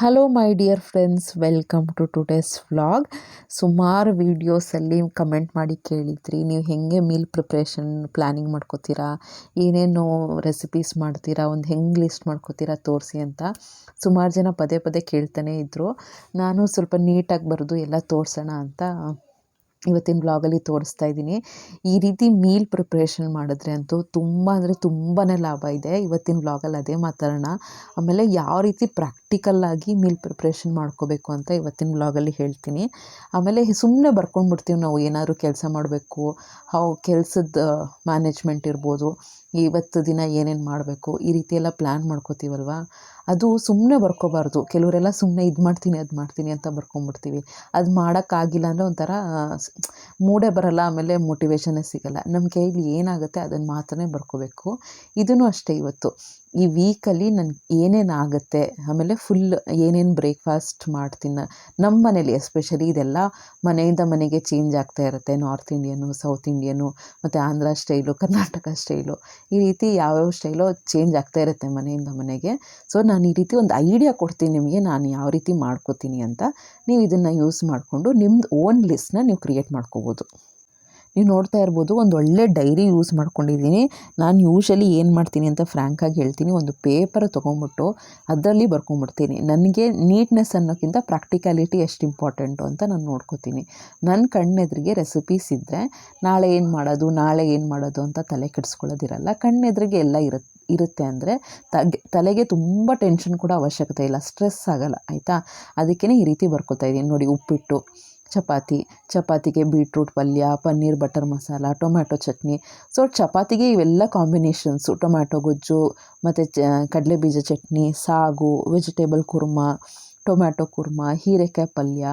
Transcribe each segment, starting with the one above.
Hello my dear friends welcome to today's vlog ಸುಮಾರು ವೀಡಿಯೋಸಲ್ಲಿ comment ಮಾಡಿ ಕೇಳಿದ್ರಿ. ನೀವು ಹೇಗೆ ಮೀಲ್ ಪ್ರಿಪ್ರೇಷನ್ ಪ್ಲ್ಯಾನಿಂಗ್ ಮಾಡ್ಕೋತೀರಾ? ಏನೇನು ರೆಸಿಪೀಸ್ ಮಾಡ್ತೀರಾ? ಒಂದು ಹೆಂಗೆ ಲಿಸ್ಟ್ ಮಾಡ್ಕೋತೀರಾ? ತೋರಿಸಿ ಅಂತ ಸುಮಾರು ಜನ ಪದೇ ಪದೇ ಕೇಳ್ತಾನೆ ಇದ್ದರು ನಾನು ಸ್ವಲ್ಪ ನೀಟಾಗಿ ಬರೆದು ಎಲ್ಲ ತೋರಿಸೋಣ ಅಂತ ಇವತ್ತಿನ ಬ್ಲಾಗಲ್ಲಿ ತೋರಿಸ್ತಾ ಇದ್ದೀನಿ. ಈ ರೀತಿ ಮೀಲ್ ಪ್ರಿಪ್ರೇಷನ್ ಮಾಡಿದ್ರೆ ಅಂತೂ ತುಂಬ ಅಂದರೆ ತುಂಬಾ ಲಾಭ ಇದೆ. ಇವತ್ತಿನ ಬ್ಲಾಗಲ್ಲಿ ಅದೇ ಮಾತಾಡೋಣ. ಆಮೇಲೆ ಯಾವ ರೀತಿ ಪ್ರಾಕ್ಟಿಕಲ್ಲಾಗಿ ಮೀಲ್ ಪ್ರಿಪ್ರೇಷನ್ ಮಾಡ್ಕೋಬೇಕು ಅಂತ ಇವತ್ತಿನ ಬ್ಲಾಗಲ್ಲಿ ಹೇಳ್ತೀನಿ. ಆಮೇಲೆ ಸುಮ್ಮನೆ ಬರ್ಕೊಂಡ್ಬಿಡ್ತೀವಿ ನಾವು. ಏನಾದರೂ ಕೆಲಸ ಮಾಡಬೇಕು. ಹೌ, ಕೆಲಸದ ಮ್ಯಾನೇಜ್ಮೆಂಟ್ ಇರ್ಬೋದು. ಇವತ್ತು ದಿನ ಏನೇನು ಮಾಡಬೇಕು. ಈ ರೀತಿ ಎಲ್ಲ ಪ್ಲ್ಯಾನ್ ಮಾಡ್ಕೋತೀವಲ್ವ? ಅದು ಸುಮ್ಮನೆ ಬರ್ಕೋಬಾರ್ದು. ಕೆಲವರೆಲ್ಲ ಸುಮ್ಮನೆ ಇದು ಮಾಡ್ತೀನಿ, ಅದು ಮಾಡ್ತೀನಿ ಅಂತ ಬರ್ಕೊಂಬಿಡ್ತೀವಿ. ಅದು ಮಾಡೋಕ್ಕಾಗಿಲ್ಲ ಅಂದರೆ ಒಂಥರ ಮೂಡೇ ಬರಲ್ಲ, ಆಮೇಲೆ ಮೋಟಿವೇಶನ್ನೇ ಸಿಗಲ್ಲ. ನಮ್ಮ ಕೈಲಿ ಏನಾಗುತ್ತೆ ಅದನ್ನು ಮಾತ್ರನೇ ಬರ್ಕೋಬೇಕು. ಇದೂ ಅಷ್ಟೇ ಇವತ್ತು. ಈ ವೀಕಲ್ಲಿ ನನ್ಗೆ ಏನೇನು ಆಗುತ್ತೆ, ಆಮೇಲೆ ಫುಲ್ ಏನೇನು ಬ್ರೇಕ್ಫಾಸ್ಟ್ ಮಾಡ್ತೀನಿ ನಮ್ಮ ಮನೇಲಿ ಎಸ್ಪೆಷಲಿ ಇದೆಲ್ಲ ಮನೆಯಿಂದ ಮನೆಗೆ ಚೇಂಜ್ ಆಗ್ತಾ ಇರುತ್ತೆ. ನಾರ್ತ್ ಇಂಡಿಯನ್ನು ಸೌತ್ ಇಂಡಿಯನ್ನು ಮತ್ತು ಆಂಧ್ರ ಸ್ಟೈಲು ಕರ್ನಾಟಕ ಸ್ಟೈಲು ಈ ರೀತಿ ಯಾವ್ಯಾವ ಸ್ಟೈಲು ಚೇಂಜ್ ಆಗ್ತಾ ಇರುತ್ತೆ ಮನೆಯಿಂದ ಮನೆಗೆ. ಸೊ ನಾನು ಈ ರೀತಿ ಒಂದು ಐಡಿಯಾ ಕೊಡ್ತೀನಿ ನಿಮಗೆ, ನಾನು ಯಾವ ರೀತಿ ಮಾಡ್ಕೋತೀನಿ ಅಂತ. ನೀವು ಇದನ್ನು ಯೂಸ್ ಮಾಡಿಕೊಂಡು ನಿಮ್ಮದು ಓನ್ ಲಿಸ್ಟ್ನ ನೀವು ಕ್ರಿಯೇಟ್ ಮಾಡ್ಕೋಬೋದು. ನೀವು ನೋಡ್ತಾ ಇರ್ಬೋದು, ಒಂದು ಒಳ್ಳೆ ಡೈರಿ ಯೂಸ್ ಮಾಡ್ಕೊಂಡಿದ್ದೀನಿ. ನಾನು ಯೂಶಲಿ ಏನು ಮಾಡ್ತೀನಿ ಅಂತ ಫ್ರ್ಯಾಂಕಾಗಿ ಹೇಳ್ತೀನಿ. ಒಂದು ಪೇಪರ್ ತೊಗೊಂಬಿಟ್ಟು ಅದರಲ್ಲಿ ಬರ್ಕೊಂಬಿಡ್ತೀನಿ. ನನಗೆ ನೀಟ್ನೆಸ್ ಅನ್ನೋಕ್ಕಿಂತ ಪ್ರಾಕ್ಟಿಕಾಲಿಟಿ ಎಷ್ಟು ಇಂಪಾರ್ಟೆಂಟು ಅಂತ ನಾನು ನೋಡ್ಕೋತೀನಿ. ನನ್ನ ಕಣ್ಣೆದ್ರಿಗೆ ರೆಸಿಪೀಸ್ ಇದ್ದರೆ ನಾಳೆ ಏನು ಮಾಡೋದು, ನಾಳೆ ಏನು ಮಾಡೋದು ಅಂತ ತಲೆ ಕೆಡಿಸ್ಕೊಳ್ಳೋದಿರಲ್ಲ. ಕಣ್ಣೆದ್ರಿಗೆ ಎಲ್ಲ ಇರುತ್ತೆ ಇರುತ್ತೆ ಅಂದರೆ ತಗೆ, ತಲೆಗೆ ತುಂಬ ಟೆನ್ಷನ್ ಕೂಡ ಅವಶ್ಯಕತೆ ಇಲ್ಲ. ಸ್ಟ್ರೆಸ್ ಆಗಲ್ಲ, ಆಯಿತಾ? ಅದಕ್ಕೇ ಈ ರೀತಿ ಬರ್ಕೋತಾ ಇದ್ದೀನಿ ನೋಡಿ, ಉಪ್ಪಿಟ್ಟು. ಚಪಾತಿ, ಚಪಾತಿಗೆ ಬೀಟ್ರೂಟ್ ಪಲ್ಯ, paneer butter masala, tomato chutney. So ಚಪಾತಿಗೆ ಇವೆಲ್ಲ ಕಾಂಬಿನೇಷನ್ಸು ಟೊಮ್ಯಾಟೊ ಗೊಜ್ಜು, ಮತ್ತು ಚ, ಕಡಲೆಬೀಜ ಚಟ್ನಿ, ಸಾಗು ವೆಜಿಟೇಬಲ್ ಕುರ್ಮ ಟೊಮ್ಯಾಟೊ ಕುರ್ಮ, ಹೀರೆಕಾಯಿ ಪಲ್ಯ,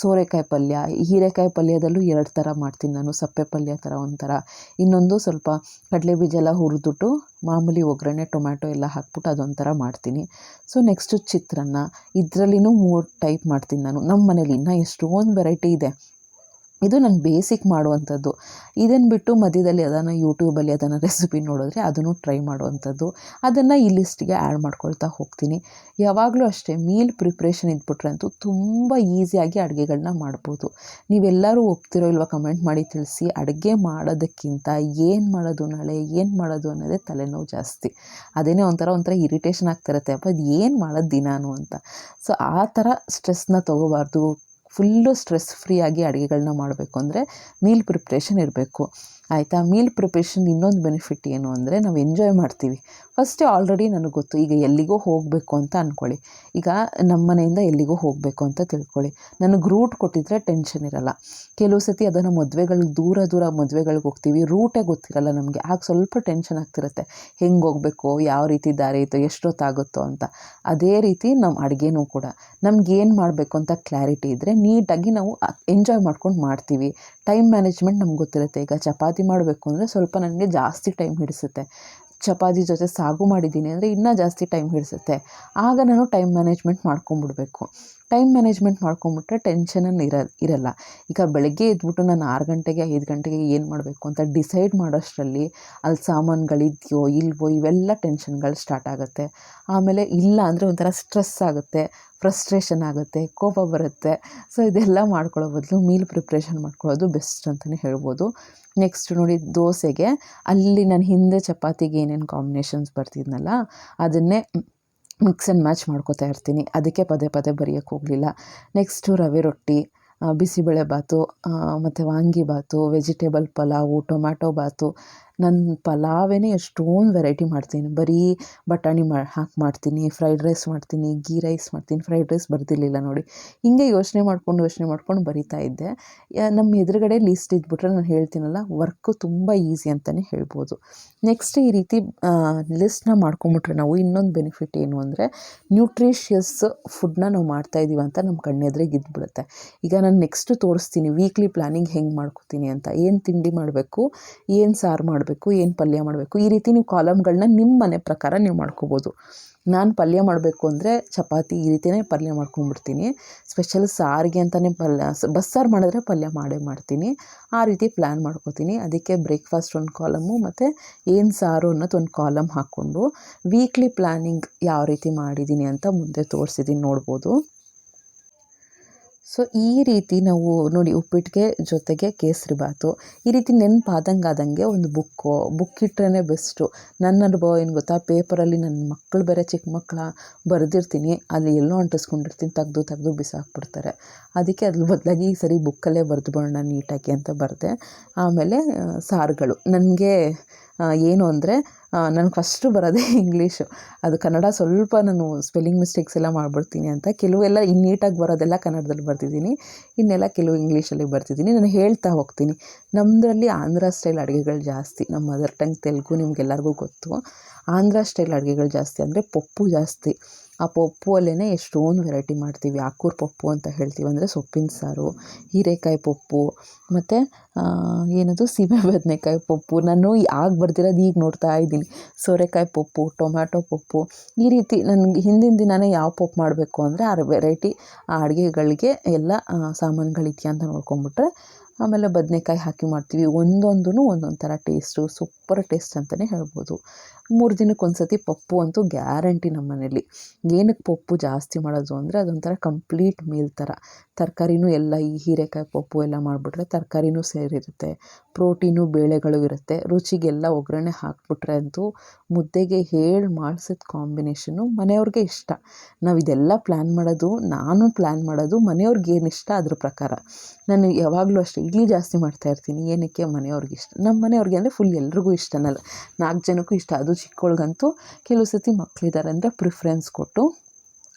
ಸೋರೆಕಾಯಿ ಪಲ್ಯ ಹೀರೆಕಾಯಿ ಪಲ್ಯದಲ್ಲೂ ಎರಡು ಥರ ಮಾಡ್ತೀನಿ ನಾನು, ಸಪ್ಪೆ ಪಲ್ಯ ಥರ ಒಂಥರ. ಇನ್ನೊಂದು ಸ್ವಲ್ಪ ಕಡಲೆ ಬೀಜ ಎಲ್ಲ ಹುರಿದ್ಬಿಟ್ಟು ಮಾಮೂಲಿ ಒಗ್ಗರಣೆ, ಟೊಮ್ಯಾಟೊ ಎಲ್ಲ ಹಾಕ್ಬಿಟ್ಟು ಅದೊಂಥರ ಮಾಡ್ತೀನಿ. ಸೊ ನೆಕ್ಸ್ಟು ಚಿತ್ರಾನ್ನ, ಇದರಲ್ಲಿನೂ ಮೂರು ಟೈಪ್ ಮಾಡ್ತೀನಿ ನಾನು. ನಮ್ಮ ಮನೇಲಿ ಇನ್ನೂ ಎಷ್ಟೊಂದು ವೆರೈಟಿ ಇದೆ. ಇದು ನಾನು ಬೇಸಿಕ್ ಮಾಡುವಂಥದ್ದು. ಇದನ್ನು ಬಿಟ್ಟು ಮಧ್ಯದಲ್ಲಿ ಅದನ್ನು ಯೂಟ್ಯೂಬಲ್ಲಿ ಅದನ್ನು ರೆಸಿಪಿ ನೋಡಿದ್ರೆ ಅದನ್ನು ಟ್ರೈ ಮಾಡುವಂಥದ್ದು. ಅದನ್ನು ಈ ಲಿಸ್ಟಿಗೆ ಆ್ಯಡ್ ಮಾಡ್ಕೊಳ್ತಾ ಹೋಗ್ತೀನಿ. ಯಾವಾಗಲೂ ಅಷ್ಟೇ ಮೀಲ್ ಪ್ರಿಪ್ರೇಷನ್ ಇದ್ಬಿಟ್ರೆ ಅಂತೂ ತುಂಬ ಈಸಿಯಾಗಿ ಅಡುಗೆಗಳನ್ನ ಮಾಡ್ಬೋದು. ನೀವೆಲ್ಲರೂ ಒಪ್ತಿರೋ ಇಲ್ವ ಕಮೆಂಟ್ ಮಾಡಿ ತಿಳಿಸಿ. ಅಡುಗೆ ಮಾಡೋದಕ್ಕಿಂತ ಏನು ಮಾಡೋದು ನಾಳೆ, ಏನು ಮಾಡೋದು ಅನ್ನೋದೇ ತಲೆನೋವು ಜಾಸ್ತಿ. ಅದೇನೇ ಒಂಥರ ಒಂಥರ ಇರಿಟೇಷನ್ ಆಗ್ತಿರುತ್ತೆ ಅಪ್ಪ ಅದು ಏನು ಮಾಡೋದು ದಿನಾನು ಅಂತ. ಸೊ ಆ ಥರ ಸ್ಟ್ರೆಸ್ನ ತೊಗೋಬಾರ್ದು. ಫುಲ್ಲು ಸ್ಟ್ರೆಸ್ ಫ್ರೀ ಆಗಿ ಅಡುಗೆಗಳನ್ನ ಮಾಡಬೇಕು ಅಂದರೆ ಮೀಲ್ ಪ್ರಿಪ್ರೇಷನ್ ಇರಬೇಕು. ಆಯಿತಾ? ಮೀಲ್ ಪ್ರಿಪ್ರೇಷನ್ ಇನ್ನೊಂದು ಬೆನಿಫಿಟ್ ಏನು ಅಂದರೆ ನಾವು ಎಂಜಾಯ್ ಮಾಡ್ತೀವಿ. ಫಸ್ಟೇ ಆಲ್ರೆಡಿ ನನಗೆ ಗೊತ್ತು, ಈಗ ಎಲ್ಲಿಗೋ ಹೋಗಬೇಕು ಅಂತ ಅಂದ್ಕೊಳ್ಳಿ ಈಗ ನಮ್ಮ ಮನೆಯಿಂದ ಎಲ್ಲಿಗೋ ಹೋಗಬೇಕು ಅಂತ ತಿಳ್ಕೊಳ್ಳಿ. ನನಗೆ ರೂಟ್ ಕೊಟ್ಟಿದ್ರೆ ಟೆನ್ಷನ್ ಇರಲ್ಲ. ಕೆಲವು ಸತಿ ಅದನ್ನು ಮದುವೆಗಳಿಗೆ, ದೂರ ದೂರ ಮದುವೆಗಳಿಗೆ ಹೋಗ್ತೀವಿ ರೂಟೇ ಗೊತ್ತಿರಲ್ಲ ನಮಗೆ. ಆಗ ಸ್ವಲ್ಪ ಟೆನ್ಷನ್ ಆಗ್ತಿರುತ್ತೆ. ಹೆಂಗೆ ಹೋಗಬೇಕು, ಯಾವ ರೀತಿ ದಾರಿ ಇತ್ತು ಎಷ್ಟೊತ್ತಾಗುತ್ತೋ ಅಂತ. ಅದೇ ರೀತಿ ನಮ್ಮ ಅಡುಗೆನೂ ಕೂಡ. ನಮ್ಗೇನು ಮಾಡಬೇಕು ಅಂತ ಕ್ಲಾರಿಟಿ ಇದ್ದರೆ ನೀಟಾಗಿ ನಾವು ಎಂಜಾಯ್ ಮಾಡ್ಕೊಂಡು ಮಾಡ್ತೀವಿ. ಟೈಮ್ ಮ್ಯಾನೇಜ್ಮೆಂಟ್ ನಮ್ಗೆ ಗೊತ್ತಿರುತ್ತೆ. ಈಗ ಚಪಾತಿ ಮಾಡಬೇಕು ಅಂದರೆ ಸ್ವಲ್ಪ ನನಗೆ ಜಾಸ್ತಿ ಟೈಮ್ ಹಿಡಿಸುತ್ತೆ. ಚಪಾತಿ ಜೊತೆ ಸಾಗು ಮಾಡಿದ್ದೀನಿ ಅಂದರೆ ಇನ್ನೂ ಜಾಸ್ತಿ ಟೈಮ್ ಹಿಡಿಸುತ್ತೆ. ಆಗ ನಾನು ಟೈಮ್ ಮ್ಯಾನೇಜ್ಮೆಂಟ್ ಮಾಡ್ಕೊಂಬಿಡ್ಬೇಕು. ಟೈಮ್ ಮ್ಯಾನೇಜ್ಮೆಂಟ್ ಮಾಡ್ಕೊಂಬಿಟ್ರೆ ಟೆನ್ಷನನ್ನು ಇರ ಇರಲ್ಲ. ಈಗ ಬೆಳಗ್ಗೆ ಎದ್ಬಿಟ್ಟು ನಾನು ಆರು ಗಂಟೆಗೆ, ಐದು ಗಂಟೆಗೆ ಏನು ಮಾಡಬೇಕು ಅಂತ ಡಿಸೈಡ್ ಮಾಡೋಷ್ಟರಲ್ಲಿ ಅಲ್ಲಿ ಸಾಮಾನುಗಳಿದೆಯೋ, ಇಲ್ವೋ ಇವೆಲ್ಲ ಟೆನ್ಷನ್ಗಳು ಸ್ಟಾರ್ಟ್ ಆಗುತ್ತೆ. ಆಮೇಲೆ ಇಲ್ಲ ಅಂದರೆ ಒಂಥರ ಸ್ಟ್ರೆಸ್ ಆಗುತ್ತೆ ಫ್ರಸ್ಟ್ರೇಷನ್ ಆಗುತ್ತೆ, ಕೋಪ ಬರುತ್ತೆ. ಸೊ ಇದೆಲ್ಲ ಮಾಡ್ಕೊಳ್ಳೋ ಬದಲು ಮೀಲ್ ಪ್ರಿಪ್ರೇಷನ್ ಮಾಡ್ಕೊಳ್ಳೋದು ಬೆಸ್ಟ್ ಅಂತಲೇ ಹೇಳ್ಬೋದು. ನೆಕ್ಸ್ಟ್ ನೋಡಿ ದೋಸೆಗೆ, ಅಲ್ಲಿ ನಾನು ಹಿಂದೆ ಚಪಾತಿಗೆ ಏನೇನು ಕಾಂಬಿನೇಷನ್ಸ್ ಬರ್ತಿದ್ನಲ್ಲ, ಅದನ್ನೇ ಮಿಕ್ಸ್ ಆ್ಯಂಡ್ ಮ್ಯಾಚ್ ಮಾಡ್ಕೋತಾ ಇರ್ತೀನಿ. ಅದಕ್ಕೆ ಪದೇ ಪದೇ ಬರೆಯೋಕ್ಕೆ ಹೋಗಲಿಲ್ಲ. ನೆಕ್ಸ್ಟು ರವೆ ರೊಟ್ಟಿ ಬಿಸಿಬೇಳೆ ಬಾತು ಮತ್ತು ವಾಂಗಿಬಾತು ವೆಜಿಟೇಬಲ್ ಪಲಾವು ಟೊಮ್ಯಾಟೊ ಬಾತು ನನ್ನ ಪಲಾವೇ ಎಷ್ಟೊಂದು ವೆರೈಟಿ ಮಾಡ್ತೀನಿ. ಬರೀ ಬಟಾಣಿ ಮಾ, ಹಾಕಿ ಮಾಡ್ತೀನಿ ಫ್ರೈಡ್ ರೈಸ್ ಮಾಡ್ತೀನಿ ಗೀ ರೈಸ್ ಮಾಡ್ತೀನಿ. ಫ್ರೈಡ್ ರೈಸ್ ಬರ್ತಿರ್ಲಿಲ್ಲ ನೋಡಿ. ಹಿಂಗೆ ಯೋಚನೆ ಮಾಡ್ಕೊಂಡು ಯೋಚನೆ ಮಾಡ್ಕೊಂಡು ಬರಿತಾ ಇದ್ದೆ. ನಮ್ಮ ಎದುರುಗಡೆ ಲಿಸ್ಟ್ ಇದ್ಬಿಟ್ರೆ ನಾನು ಹೇಳ್ತೀನಲ್ಲ ವರ್ಕು ತುಂಬ ಈಸಿ ಅಂತಲೇ ಹೇಳ್ಬೋದು. ನೆಕ್ಸ್ಟ್ ಈ ರೀತಿ ಲಿಸ್ಟ್ನ ಮಾಡ್ಕೊಂಬಿಟ್ರೆ ನಾವು ಇನ್ನೊಂದು ಬೆನಿಫಿಟ್ ಏನು ಅಂದರೆ ನ್ಯೂಟ್ರಿಷಿಯಸ್ ಫುಡ್ನ ನಾವು ಮಾಡ್ತಾಯಿದ್ದೀವಿ ಅಂತ ನಮ್ಮ ಕಣ್ಣೆದ್ರಿಗೆ ಇದ್ಬಿಡುತ್ತೆ ಈಗ ನಾನು ನೆಕ್ಸ್ಟ್ ತೋರಿಸ್ತೀನಿ ವೀಕ್ಲಿ ಪ್ಲಾನಿಂಗ್ ಹೆಂಗೆ ಮಾಡ್ಕೋತೀನಿ ಅಂತ. ಏನು ತಿಂಡಿ ಮಾಡಬೇಕು, ಏನು ಸಾರು ಮಾಡಬೇಕು ಏನು ಪಲ್ಯ ಮಾಡಬೇಕು, ಈ ರೀತಿ ನೀವು ಕಾಲಮ್ಗಳನ್ನ ನಿಮ್ಮ ಮನೆ ಪ್ರಕಾರ ನೀವು ಮಾಡ್ಕೋಬೋದು. ನಾನು ಪಲ್ಯ ಮಾಡಬೇಕು ಅಂದರೆ ಚಪಾತಿ ಈ ರೀತಿಯೇ ಪಲ್ಯ ಮಾಡ್ಕೊಂಡ್ಬಿಡ್ತೀನಿ. ಸ್ಪೆಷಲ್ ಸಾರಿಗೆ ಅಂತಲೇ ಪಲ್ಯ ಬಸ್ಸಾರು ಮಾಡಿದ್ರೆ ಪಲ್ಯ ಮಾಡೇ ಮಾಡ್ತೀನಿ. ಆ ರೀತಿ ಪ್ಲ್ಯಾನ್ ಮಾಡ್ಕೋತೀನಿ. ಅದಕ್ಕೆ ಬ್ರೇಕ್ಫಾಸ್ಟ್ ಒಂದು ಕಾಲಮು ಮತ್ತು ಏನು ಸಾರು ಅನ್ನೋದು ಒಂದು ಕಾಲಮ್ ಹಾಕ್ಕೊಂಡು ವೀಕ್ಲಿ ಪ್ಲ್ಯಾನಿಂಗ್ ಯಾವ ರೀತಿ ಮಾಡಿದ್ದೀನಿ ಅಂತ ಮುಂದೆ ತೋರಿಸಿದ್ದೀನಿ ನೋಡ್ಬೋದು. ಸೊ, ಈ ರೀತಿ ನಾವು ನೋಡಿ ಉಪ್ಪಿಟ್ಟಿಗೆ ಜೊತೆಗೆ ಕೇಸರಿ ಬಾತು. ಈ ರೀತಿ ನೆನಪಾದಂಗಾದಂಗೆ ಒಂದು ಬುಕ್ಕು. ಬುಕ್ ಇಟ್ಟರೆ ಬೆಸ್ಟು. ನನ್ನ ಅನುಭವ ಏನು ಗೊತ್ತಾ? ಪೇಪರಲ್ಲಿ ನನ್ನ ಮಕ್ಕಳು ಬೇರೆ ಚಿಕ್ಕ ಮಕ್ಕಳ ಬರೆದಿರ್ತೀನಿ. ಅಲ್ಲಿ ಎಲ್ಲೋ ಅಂಟಿಸ್ಕೊಂಡಿರ್ತೀನಿ. ತೆಗೆದು ತೆಗೆದು ಬಿಸಾಕ್ಬಿಡ್ತಾರೆ. ಅದಕ್ಕೆ ಅದ್ರ ಬದಲಾಗಿ ಈ ಸರಿ ಬುಕ್ಕಲ್ಲೇ ಬರೆದು ಬರೋಣ ನೀಟಾಗಿ ಅಂತ ಬರೆದೆ. ಆಮೇಲೆ ಸಾರುಗಳು. ನನಗೆ ಏನು ಅಂದರೆ ನನಗೆ ಫಸ್ಟು ಬರೋದೇ ಇಂಗ್ಲೀಷು ಅದು ಕನ್ನಡ ಸ್ವಲ್ಪ ನಾನು ಸ್ಪೆಲ್ಲಿಂಗ್ ಮಿಸ್ಟೇಕ್ಸ್ ಎಲ್ಲ ಮಾಡಿಬಿಡ್ತೀನಿ ಅಂತ. ಕೆಲವೆಲ್ಲ ಇನ್ನು ನೀಟಾಗಿ ಬರೋದೆಲ್ಲ ಕನ್ನಡದಲ್ಲಿ ಬರ್ತಿದ್ದೀನಿ. ಇನ್ನೆಲ್ಲ ಕೆಲವು ಇಂಗ್ಲೀಷಲ್ಲಿ ಬರ್ತಿದ್ದೀನಿ. ನಾನು ಹೇಳ್ತಾ ಹೋಗ್ತೀನಿ. ನಮ್ಮದ್ರಲ್ಲಿ ಆಂಧ್ರ ಸ್ಟೈಲ್ ಅಡುಗೆಗಳು ಜಾಸ್ತಿ. ನಮ್ಮ ಮದರ್ ಟಂಗ್ ತೆಲುಗು ನಿಮ್ಗೆಲ್ಲರಿಗೂ ಗೊತ್ತು. ಆಂಧ್ರ ಸ್ಟೈಲ್ ಅಡುಗೆಗಳು ಜಾಸ್ತಿ ಅಂದರೆ ಪಪ್ಪು ಜಾಸ್ತಿ. ಆ ಪಪ್ಪು ಅಲ್ಲೇ ಎಷ್ಟೊಂದು ವೆರೈಟಿ ಮಾಡ್ತೀವಿ. ಆಕೂರು ಪಪ್ಪು ಅಂತ ಹೇಳ್ತೀವಿ. ಅಂದರೆ ಸೊಪ್ಪಿನ ಸಾರು, ಹೀರೆಕಾಯಿ ಪಪ್ಪು, ಮತ್ತು ಏನದು? ಸೀಮೆ ಬದನೆಕಾಯಿ ಪಪ್ಪು. ನಾನು ಆಗ ಬರ್ದಿರೋದು ಈಗ ನೋಡ್ತಾ ಇದ್ದೀನಿ. ಸೋರೆಕಾಯಿ ಪಪ್ಪು, ಟೊಮ್ಯಾಟೊ ಪಪ್ಪು. ಈ ರೀತಿ ನನಗೆ ಹಿಂದಿನ ದಿನವೇ ಯಾವ ಪಪ್ಪು ಮಾಡಬೇಕು ಅಂದರೆ ಆ ವೆರೈಟಿ ಆ ಅಡುಗೆಗಳಿಗೆ ಎಲ್ಲ ಸಾಮಾನುಗಳಿದೆಯಾ ಅಂತ ನೋಡ್ಕೊಂಬಿಟ್ರೆ ಆಮೇಲೆ ಬದನೇಕಾಯಿ ಹಾಕಿ ಮಾಡ್ತೀವಿ. ಒಂದೊಂದೂ ಒಂದೊಂದು ಥರ ಟೇಸ್ಟು ಸೂಪರ್ ಟೇಸ್ಟ್ ಅಂತಲೇ ಹೇಳ್ಬೋದು. ಮೂರು ದಿನಕ್ಕೆ ಒಂದು ಸತಿ ಪಪ್ಪು ಅಂತೂ ಗ್ಯಾರಂಟಿ ನಮ್ಮ ಮನೇಲಿ. ಏನಕ್ಕೆ ಪಪ್ಪು ಜಾಸ್ತಿ ಮಾಡೋದು ಅಂದರೆ ಅದೊಂಥರ ಕಂಪ್ಲೀಟ್ ಮೀಲ್ ಥರ. ತರಕಾರಿನೂ ಎಲ್ಲ ಈ ಹೀರೆಕಾಯಿ ಪಪ್ಪು ಎಲ್ಲ ಮಾಡಿಬಿಟ್ರೆ ತರಕಾರಿನೂ ಸೇರಿರುತ್ತೆ, ಪ್ರೋಟೀನು ಬೇಳೆಗಳು ಇರುತ್ತೆ. ರುಚಿಗೆಲ್ಲ ಒಗ್ಗರಣೆ ಹಾಕಿಬಿಟ್ರೆ ಅಂತೂ ಮುದ್ದೆಗೆ ಹೇಳಿ ಮಾಡಿಸಿದ ಕಾಂಬಿನೇಷನು ಮನೆಯವ್ರಿಗೆ ಇಷ್ಟ. ನಾವು ಇದೆಲ್ಲ ಪ್ಲ್ಯಾನ್ ಮಾಡೋದು, ನಾನು ಪ್ಲ್ಯಾನ್ ಮಾಡೋದು ಮನೆಯವ್ರಿಗೆ ಏನು ಇಷ್ಟ ಅದ್ರ ಪ್ರಕಾರ. ನಾನು ಯಾವಾಗಲೂ ಅಷ್ಟೇ ಇಡ್ಲಿ ಜಾಸ್ತಿ ಮಾಡ್ತಾಯಿರ್ತೀನಿ ಏನಕ್ಕೆ ಮನೆಯವ್ರಿಗೆ ಇಷ್ಟ? ನಮ್ಮ ಮನೆಯವ್ರಿಗೆ ಅಂದರೆ ಫುಲ್ ಎಲ್ರಿಗೂ ಇಷ್ಟನಲ್ಲ. ನಾಲ್ಕು ಜನಕ್ಕೂ ಇಷ್ಟ. ಅದು ಚಿಕ್ಕವಳಿಗಂತೂ ಕೆಲವು ಸತಿ ಮಕ್ಕಳಿದ್ದಾರೆ ಅಂದರೆ ಪ್ರಿಫ್ರೆನ್ಸ್ ಕೊಟ್ಟು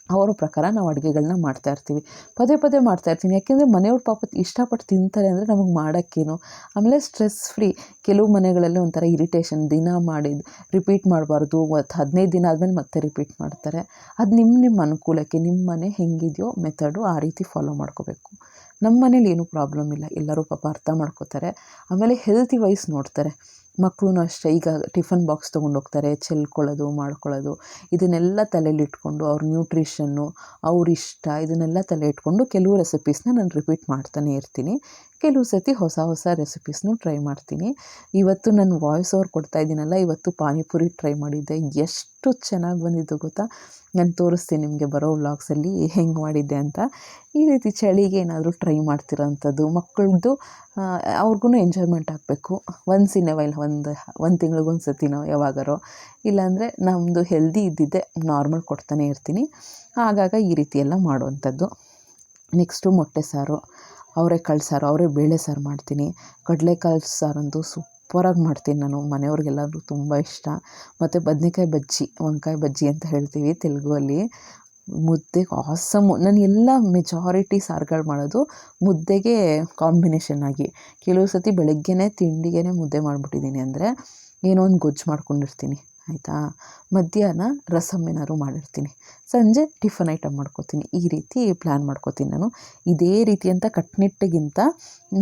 ಅವರ ಪ್ರಕಾರ ನಾವು ಅಡುಗೆಗಳನ್ನ ಮಾಡ್ತಾಯಿರ್ತೀವಿ ಪದೇ ಪದೇ ಮಾಡ್ತಾಯಿರ್ತೀನಿ ಯಾಕೆಂದರೆ ಮನೆಯವ್ರ ಪಾಪ ಇಷ್ಟಪಟ್ಟು ತಿಂತಾರೆ ಅಂದರೆ ನಮಗೆ ಮಾಡೋಕ್ಕೇನು. ಆಮೇಲೆ ಸ್ಟ್ರೆಸ್ ಫ್ರೀ ಕೆಲವು ಮನೆಗಳಲ್ಲಿ ಒಂಥರ ಇರಿಟೇಷನ್ ದಿನ ಮಾಡಿದ್ದು ರಿಪೀಟ್ ಮಾಡಬಾರ್ದು. ಮತ್ತು ಹದಿನೈದು ದಿನ ಆದಮೇಲೆ ಮತ್ತೆ ರಿಪೀಟ್ ಮಾಡ್ತಾರೆ. ಅದು ನಿಮ್ಮ ನಿಮ್ಮ ಅನುಕೂಲಕ್ಕೆ ನಿಮ್ಮ ಮನೆ ಹೆಂಗಿದೆಯೋ ಮೆಥಡು ಆ ರೀತಿ ಫಾಲೋ ಮಾಡ್ಕೋಬೇಕು. ನಮ್ಮ ಮನೇಲಿ ಏನೂ ಪ್ರಾಬ್ಲಮ್ ಇಲ್ಲ. ಎಲ್ಲರೂ ಪಾಪ ಅರ್ಥ ಮಾಡ್ಕೋತಾರೆ. ಆಮೇಲೆ ಹೆಲ್ತಿ ವೈಸ್ ನೋಡ್ತಾರೆ. ಮಕ್ಕಳು ಅಷ್ಟೇ, ಈಗ ಟಿಫನ್ ಬಾಕ್ಸ್ ತೊಗೊಂಡೋಗ್ತಾರೆ, ಚೆಲ್ಕೊಳ್ಳೋದು, ಮಾಡ್ಕೊಳ್ಳೋದು, ಇದನ್ನೆಲ್ಲ ತಲೆಯಲ್ಲಿಟ್ಕೊಂಡು ಅವ್ರ ನ್ಯೂಟ್ರಿಷನ್ನು ಅವ್ರ ಇಷ್ಟ, ಇದನ್ನೆಲ್ಲ ತಲೆ ಇಟ್ಕೊಂಡು ಕೆಲವು ರೆಸಿಪೀಸ್ನ ನಾನು ರಿಪೀಟ್ ಮಾಡ್ತಾನೆ ಇರ್ತೀನಿ. ಕೆಲವು ಸತಿ ಹೊಸ ಹೊಸ ರೆಸಿಪೀಸ್ನು ಟ್ರೈ ಮಾಡ್ತೀನಿ. ಇವತ್ತು ನಾನು ವಾಯ್ಸ್ ಓವರ್ ಕೊಡ್ತಾ ಇದ್ದೀನಲ್ಲ, ಇವತ್ತು ಪಾನಿಪುರಿ ಟ್ರೈ ಮಾಡಿದ್ದೆ. ಎಷ್ಟು ಚೆನ್ನಾಗಿ ಬಂದಿದ್ದು ಗೊತ್ತಾ? ನಾನು ತೋರಿಸ್ತೀನಿ ನಿಮಗೆ ಬರೋ ವ್ಲಾಗ್ಸಲ್ಲಿ ಹೆಂಗೆ ಮಾಡಿದ್ದೆ ಅಂತ. ಈ ರೀತಿ ಚಳಿಗೆ ಏನಾದರೂ ಟ್ರೈ ಮಾಡ್ತಿರೋಂಥದ್ದು ಮಕ್ಕಳದ್ದು ಅವ್ರಿಗೂ ಎಂಜಾಯ್ಮೆಂಟ್ ಆಗಬೇಕು. ಒನ್ಸ್ ಇನ್ ಎ ವೈಲ್ ಒಂದು ಒಂದು ತಿಂಗ್ಳಿಗೊಂದು ಸತಿನೋ ಯಾವಾಗಾರೋ. ಇಲ್ಲಾಂದರೆ ನಮ್ಮದು ಹೆಲ್ದಿ ಇದ್ದಿದ್ದೆ ನಾರ್ಮಲ್ ಕೊಡ್ತಾನೆ ಇರ್ತೀನಿ. ಆಗಾಗ ಈ ರೀತಿ ಎಲ್ಲ ಮಾಡುವಂಥದ್ದು ನೆಕ್ಸ್ಟು ಮೊಟ್ಟೆ ಸಾರು, ಅವರೆಕಾಳು ಸಾರು, ಅವರೇ ಬೇಳೆ ಸಾರು ಮಾಡ್ತೀನಿ. ಕಡಲೆಕಾಳು ಸಾರಂತೂ ಸೂಪರಾಗಿ ಮಾಡ್ತೀನಿ ನಾನು. ಮನೆಯವ್ರಿಗೆಲ್ಲರೂ ತುಂಬ ಇಷ್ಟ. ಮತ್ತು ಬದ್ನೆಕಾಯಿ ಬಜ್ಜಿ, ವಂಕಾಯಿ ಬಜ್ಜಿ ಅಂತ ಹೇಳ್ತೀವಿ ತೆಲುಗಲ್ಲಿ ಮುದ್ದೆ ಆಸಮ್ ನಾನು ಎಲ್ಲ ಮೆಜಾರಿಟಿ ಸಾರುಗಳು ಮಾಡೋದು ಮುದ್ದೆಗೆ ಕಾಂಬಿನೇಷನ್ ಆಗಿ. ಕೆಲವು ಸತಿ ಬೆಳಗ್ಗೆಯೇ ತಿಂಡಿಗೇ ಮುದ್ದೆ ಮಾಡಿಬಿಟ್ಟಿದ್ದೀನಿ ಅಂದರೆ ಏನೋ ಒಂದು ಗೊಜ್ಜು ಮಾಡ್ಕೊಂಡಿರ್ತೀನಿ. ಆಯಿತಾ? ಮಧ್ಯಾಹ್ನ ರಸಮ್ ಏನಾದ್ರು ಮಾಡಿರ್ತೀನಿ. ಸಂಜೆ ಟಿಫನ್ ಐಟಮ್ ಮಾಡ್ಕೋತೀನಿ. ಈ ರೀತಿ ಪ್ಲ್ಯಾನ್ ಮಾಡ್ಕೋತೀನಿ ನಾನು. ಇದೇ ರೀತಿ ಅಂತ ಕಟ್ಟುನಿಟ್ಟಿಗಿಂತ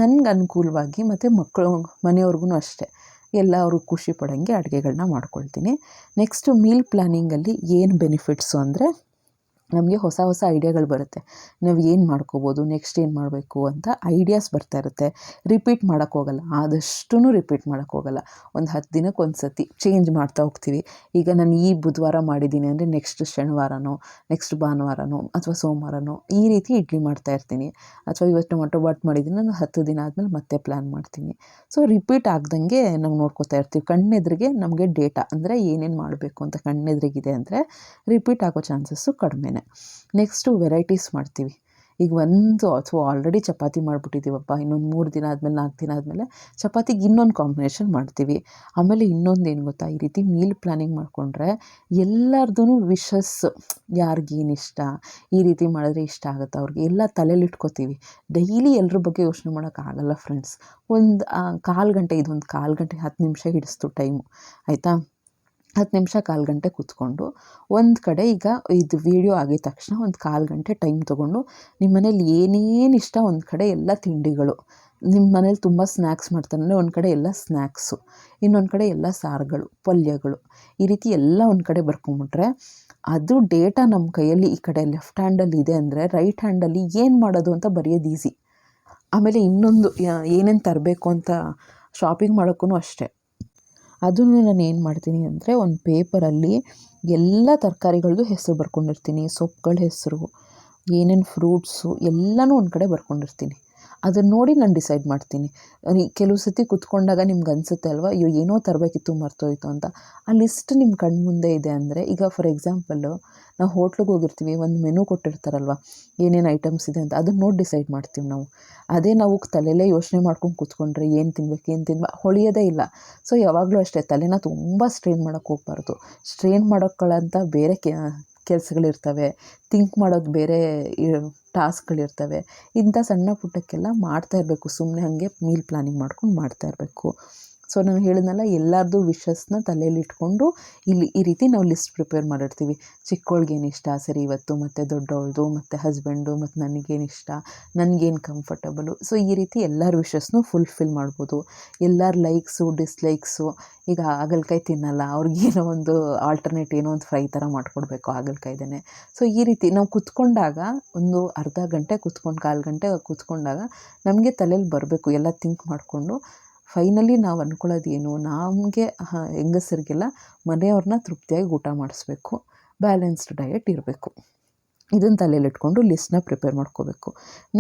ನನಗೆ ಅನುಕೂಲವಾಗಿ ಮತ್ತು ಮಕ್ಕಳು ಮನೆಯವ್ರಿಗೂ ಅಷ್ಟೇ. ಎಲ್ಲ ಅವರು ಖುಷಿ ಪಡೋಂಗೆ ಅಡುಗೆಗಳನ್ನ ಮಾಡ್ಕೊಳ್ತೀನಿ. ನೆಕ್ಸ್ಟು ಮೀಲ್ ಪ್ಲ್ಯಾನಿಂಗಲ್ಲಿ ಏನು ಬೆನಿಫಿಟ್ಸು ಅಂದರೆ ನಮಗೆ ಹೊಸ ಹೊಸ ಐಡಿಯಾಗಳು ಬರುತ್ತೆ. ನಾವು ಏನು ಮಾಡ್ಕೋಬೋದು ನೆಕ್ಸ್ಟ್ ಏನು ಮಾಡಬೇಕು ಅಂತ ಐಡಿಯಾಸ್ ಬರ್ತಾ ಇರುತ್ತೆ. ರಿಪೀಟ್ ಮಾಡೋಕ್ಕೋಗಲ್ಲ ಆದಷ್ಟು ರಿಪೀಟ್ ಮಾಡೋಕ್ಕೋಗಲ್ಲ ಒಂದು ಹತ್ತು ದಿನಕ್ಕೆ ಒಂದು ಸತಿ ಚೇಂಜ್ ಮಾಡ್ತಾ ಹೋಗ್ತೀವಿ. ಈಗ ನಾನು ಈ ಬುಧವಾರ ಮಾಡಿದ್ದೀನಿ ಅಂದರೆ ನೆಕ್ಸ್ಟ್ ಶನಿವಾರನೋ ನೆಕ್ಸ್ಟ್ ಭಾನುವಾರನೋ ಅಥವಾ ಸೋಮವಾರನೋ ಈ ರೀತಿ ಇಡ್ಲಿ ಮಾಡ್ತಾ ಇರ್ತೀನಿ. ಅಥವಾ ಇವತ್ತು ಟೊಮೊಟೊ ಬಾಟ್ ಮಾಡಿದ್ದೀನಿ ನಾನು ಹತ್ತು ದಿನ ಆದಮೇಲೆ ಮತ್ತೆ ಪ್ಲ್ಯಾನ್ ಮಾಡ್ತೀನಿ. ಸೊ ರಿಪೀಟ್ ಆಗ್ದಂಗೆ ನಾವು ನೋಡ್ಕೋತಾ ಇರ್ತೀವಿ. ಕಣ್ಣೆದ್ರಿಗೆ ನಮಗೆ ಡೇಟಾ ಅಂದರೆ ಏನೇನು ಮಾಡಬೇಕು ಅಂತ ಕಣ್ಣೆದ್ರಿಗಿದೆ ಅಂದರೆ ರಿಪೀಟ್ ಆಗೋ ಚಾನ್ಸಸ್ಸು ಕಡಿಮೆನೇ. ನೆಕ್ಸ್ಟು ವೆರೈಟೀಸ್ ಮಾಡ್ತೀವಿ. ಈಗ ಒಂದು ಅಥವಾ ಆಲ್ರೆಡಿ ಚಪಾತಿ ಮಾಡಿಬಿಟ್ಟಿದ್ದೀವಪ್ಪ ಇನ್ನೊಂದು ಮೂರು ದಿನ ಆದಮೇಲೆ, ನಾಲ್ಕು ದಿನ ಆದಮೇಲೆ ಚಪಾತಿಗೆ ಇನ್ನೊಂದು ಕಾಂಬಿನೇಷನ್ ಮಾಡ್ತೀವಿ. ಆಮೇಲೆ ಇನ್ನೊಂದು ಏನು ಗೊತ್ತಾ, ಈ ರೀತಿ ಮೀಲ್ ಪ್ಲ್ಯಾನಿಂಗ್ ಮಾಡಿಕೊಂಡ್ರೆ ಎಲ್ಲರದೂ ವಿಶಸ್ ಯಾರಿಗೇನು ಇಷ್ಟ, ಈ ರೀತಿ ಮಾಡಿದ್ರೆ ಇಷ್ಟ ಆಗುತ್ತೆ ಅವ್ರಿಗೆ, ಎಲ್ಲ ತಲೆಯಲ್ಲಿ ಇಟ್ಕೋತೀವಿ. ಡೈಲಿ ಎಲ್ಲರ ಬಗ್ಗೆ ಯೋಚನೆ ಮಾಡೋಕ್ಕಾಗಲ್ಲ ಫ್ರೆಂಡ್ಸ್ ಒಂದು ಕಾಲು ಗಂಟೆ, ಇದೊಂದು ಕಾಲು ಗಂಟೆ ಹತ್ತು ನಿಮಿಷ ಹಿಡಿಸ್ತು ಟೈಮು ಆಯಿತಾ? ಹತ್ತು ನಿಮಿಷ ಕಾಲು ಗಂಟೆ ಕೂತ್ಕೊಂಡು ಒಂದು ಕಡೆ ಈಗ ಇದು ವೀಡಿಯೋ ಆಗಿದ ತಕ್ಷಣ ಒಂದು ಕಾಲು ಗಂಟೆ ಟೈಮ್ ತೊಗೊಂಡು ನಿಮ್ಮ ಮನೇಲಿ ಏನೇನು ಇಷ್ಟ ಒಂದು ಕಡೆ ಎಲ್ಲ ತಿಂಡಿಗಳು. ನಿಮ್ಮ ಮನೇಲಿ ತುಂಬ ಸ್ನ್ಯಾಕ್ಸ್ ಮಾಡ್ತಾರೆ. ಒಂದು ಕಡೆ ಎಲ್ಲ ಸ್ನ್ಯಾಕ್ಸು ಇನ್ನೊಂದು ಕಡೆ ಎಲ್ಲ ಸಾರುಗಳು, ಪಲ್ಯಗಳು, ಈ ರೀತಿ ಎಲ್ಲ ಒಂದು ಕಡೆ ಬರ್ಕೊಂಬಿಟ್ರೆ ಅದು ಡೇಟಾ ನಮ್ಮ ಕೈಯಲ್ಲಿ ಈ ಕಡೆ ಲೆಫ್ಟ್ ಹ್ಯಾಂಡಲ್ಲಿ ಇದೆ ಅಂದರೆ ರೈಟ್ ಹ್ಯಾಂಡಲ್ಲಿ ಏನು ಮಾಡೋದು ಅಂತ ಬರೆಯೋದು ಈಸಿ ಆಮೇಲೆ ಇನ್ನೊಂದು ಏನೇನು ತರಬೇಕು ಅಂತ ಶಾಪಿಂಗ್ ಮಾಡೋಕ್ಕೂ ಅಷ್ಟೇ. ಅದನ್ನು ನಾನು ಏನು ಮಾಡ್ತೀನಿ ಅಂದರೆ ಒಂದು ಪೇಪರಲ್ಲಿ ಎಲ್ಲ ತರಕಾರಿಗಳ್ದು ಹೆಸರು ಬರ್ಕೊಂಡಿರ್ತೀನಿ. ಸೊಪ್ಪುಗಳ ಹೆಸರು, ಏನೇನು ಫ್ರೂಟ್ಸು ಎಲ್ಲನೂ ಒಂದು ಕಡೆ ಬರ್ಕೊಂಡಿರ್ತೀನಿ. ಅದನ್ನು ನೋಡಿ ನಾನು ಡಿಸೈಡ್ ಮಾಡ್ತೀನಿ. ಕೆಲವು ಸತಿ ಕುತ್ಕೊಂಡಾಗ ನಿಮ್ಗೆ ಅನಿಸುತ್ತೆ ಅಲ್ವಾ, ಅಯ್ಯೋ ಏನೋ ತರಬೇಕಿತ್ತು ಮರ್ತೋಯ್ತು ಅಂತ. ಆ ಲಿಸ್ಟ್ ನಿಮ್ಮ ಕಣ್ಣ ಮುಂದೆ ಇದೆ ಅಂದರೆ, ಈಗ ಫಾರ್ ಎಕ್ಸಾಂಪಲ್ಲು ನಾವು ಹೋಟ್ಲಿಗೆ ಹೋಗಿರ್ತೀವಿ, ಒಂದು ಮೆನು ಕೊಟ್ಟಿರ್ತಾರಲ್ವ, ಏನೇನು ಐಟಮ್ಸ್ ಇದೆ ಅಂತ, ಅದನ್ನು ನೋಡಿ ಡಿಸೈಡ್ ಮಾಡ್ತೀವಿ ನಾವು. ಅದೇ ನಾವು ತಲೆಯಲ್ಲೇ ಯೋಚನೆ ಮಾಡ್ಕೊಂಡು ಕೂತ್ಕೊಂಡ್ರೆ ಏನು ತಿನ್ಬೇಕು, ಏನು ತಿನ್ಬ, ಹೊಳಿಯೋದೇ ಇಲ್ಲ. ಸೊ ಯಾವಾಗಲೂ ಅಷ್ಟೇ, ತಲೆನ ತುಂಬ ಸ್ಟ್ರೈನ್ ಮಾಡೋಕ್ಕೆ ಹೋಗ್ಬಾರ್ದು. ಸ್ಟ್ರೈನ್ ಮಾಡೋಕ್ಕಳಂತ ಬೇರೆ ಕೆಲಸಗಳಿರ್ತವೆ ಥಿಂಕ್ ಮಾಡೋದು ಬೇರೆ ಟಾಸ್ಕ್ಗಳಿರ್ತವೆ, ಇಂಥ ಸಣ್ಣ ಪುಟ್ಟಕ್ಕೆಲ್ಲ ಮಾಡ್ತಾ ಇರಬೇಕು. ಸುಮ್ಮನೆ ಹಾಗೆ ಮೀಲ್ ಪ್ಲಾನಿಂಗ್ ಮಾಡ್ಕೊಂಡು ಮಾಡ್ತಾ ಇರಬೇಕು. ಸೊ ನಾನು ಹೇಳಿದ್ನಲ್ಲ ಎಲ್ಲರದ್ದು ವಿಷಸ್ನ ತಲೆಯಲ್ಲಿ ಇಟ್ಕೊಂಡು ಇಲ್ಲಿ ಈ ರೀತಿ ನಾವು ಲಿಸ್ಟ್ ಪ್ರಿಪೇರ್ ಮಾಡಿರ್ತೀವಿ. ಚಿಕ್ಕವಳಿಗೇನು ಇಷ್ಟ, ಸರಿ ಇವತ್ತು ಮತ್ತು ದೊಡ್ಡವಳದು ಮತ್ತು ಹಸ್ಬೆಂಡು ಮತ್ತು ನನಗೇನು ಇಷ್ಟ, ನನಗೇನು ಕಂಫರ್ಟಬಲು ಸೊ ಈ ರೀತಿ ಎಲ್ಲರ ವಿಶಸ್ನು ಫುಲ್ಫಿಲ್ ಮಾಡ್ಬೋದು. ಎಲ್ಲರ ಲೈಕ್ಸು ಡಿಸ್ಲೈಕ್ಸು ಈಗ ಹಾಗಲ್ಕಾಯಿ ತಿನ್ನಲ್ಲ, ಅವ್ರಿಗೇನೋ ಒಂದು ಆಲ್ಟರ್ನೇಟ್ ಏನೋ ಒಂದು ಫ್ರೈ ಥರ ಮಾಡಿಕೊಡ್ಬೇಕು ಹಾಗಲ್ಕಾಯ್ದೇ ಸೊ ಈ ರೀತಿ ನಾವು ಕುತ್ಕೊಂಡಾಗ ಒಂದು ಅರ್ಧ ಗಂಟೆ ಕುತ್ಕೊಂಡು, ಕಾಲು ಗಂಟೆ ಕುತ್ಕೊಂಡಾಗ ನಮಗೆ ತಲೆಯಲ್ಲಿ ಬರಬೇಕು, ಎಲ್ಲ ಥಿಂಕ್ ಮಾಡಿಕೊಂಡು ಫೈನಲಿ ನಾವು ಅಂದ್ಕೊಳ್ಳೋದು ಏನು ನಮಗೆ ಹೆಂಗಸರಿಗೆಲ್ಲ ಮನೆಯವ್ರನ್ನ ತೃಪ್ತಿಯಾಗಿ ಊಟ ಮಾಡಿಸ್ಬೇಕು ಬ್ಯಾಲೆನ್ಸ್ಡ್ ಡಯೆಟ್ ಇರಬೇಕು. ಇದನ್ನು ತಲೆಯಲ್ಲಿಟ್ಕೊಂಡು ಲಿಸ್ಟ್ನ ಪ್ರಿಪೇರ್ ಮಾಡ್ಕೋಬೇಕು.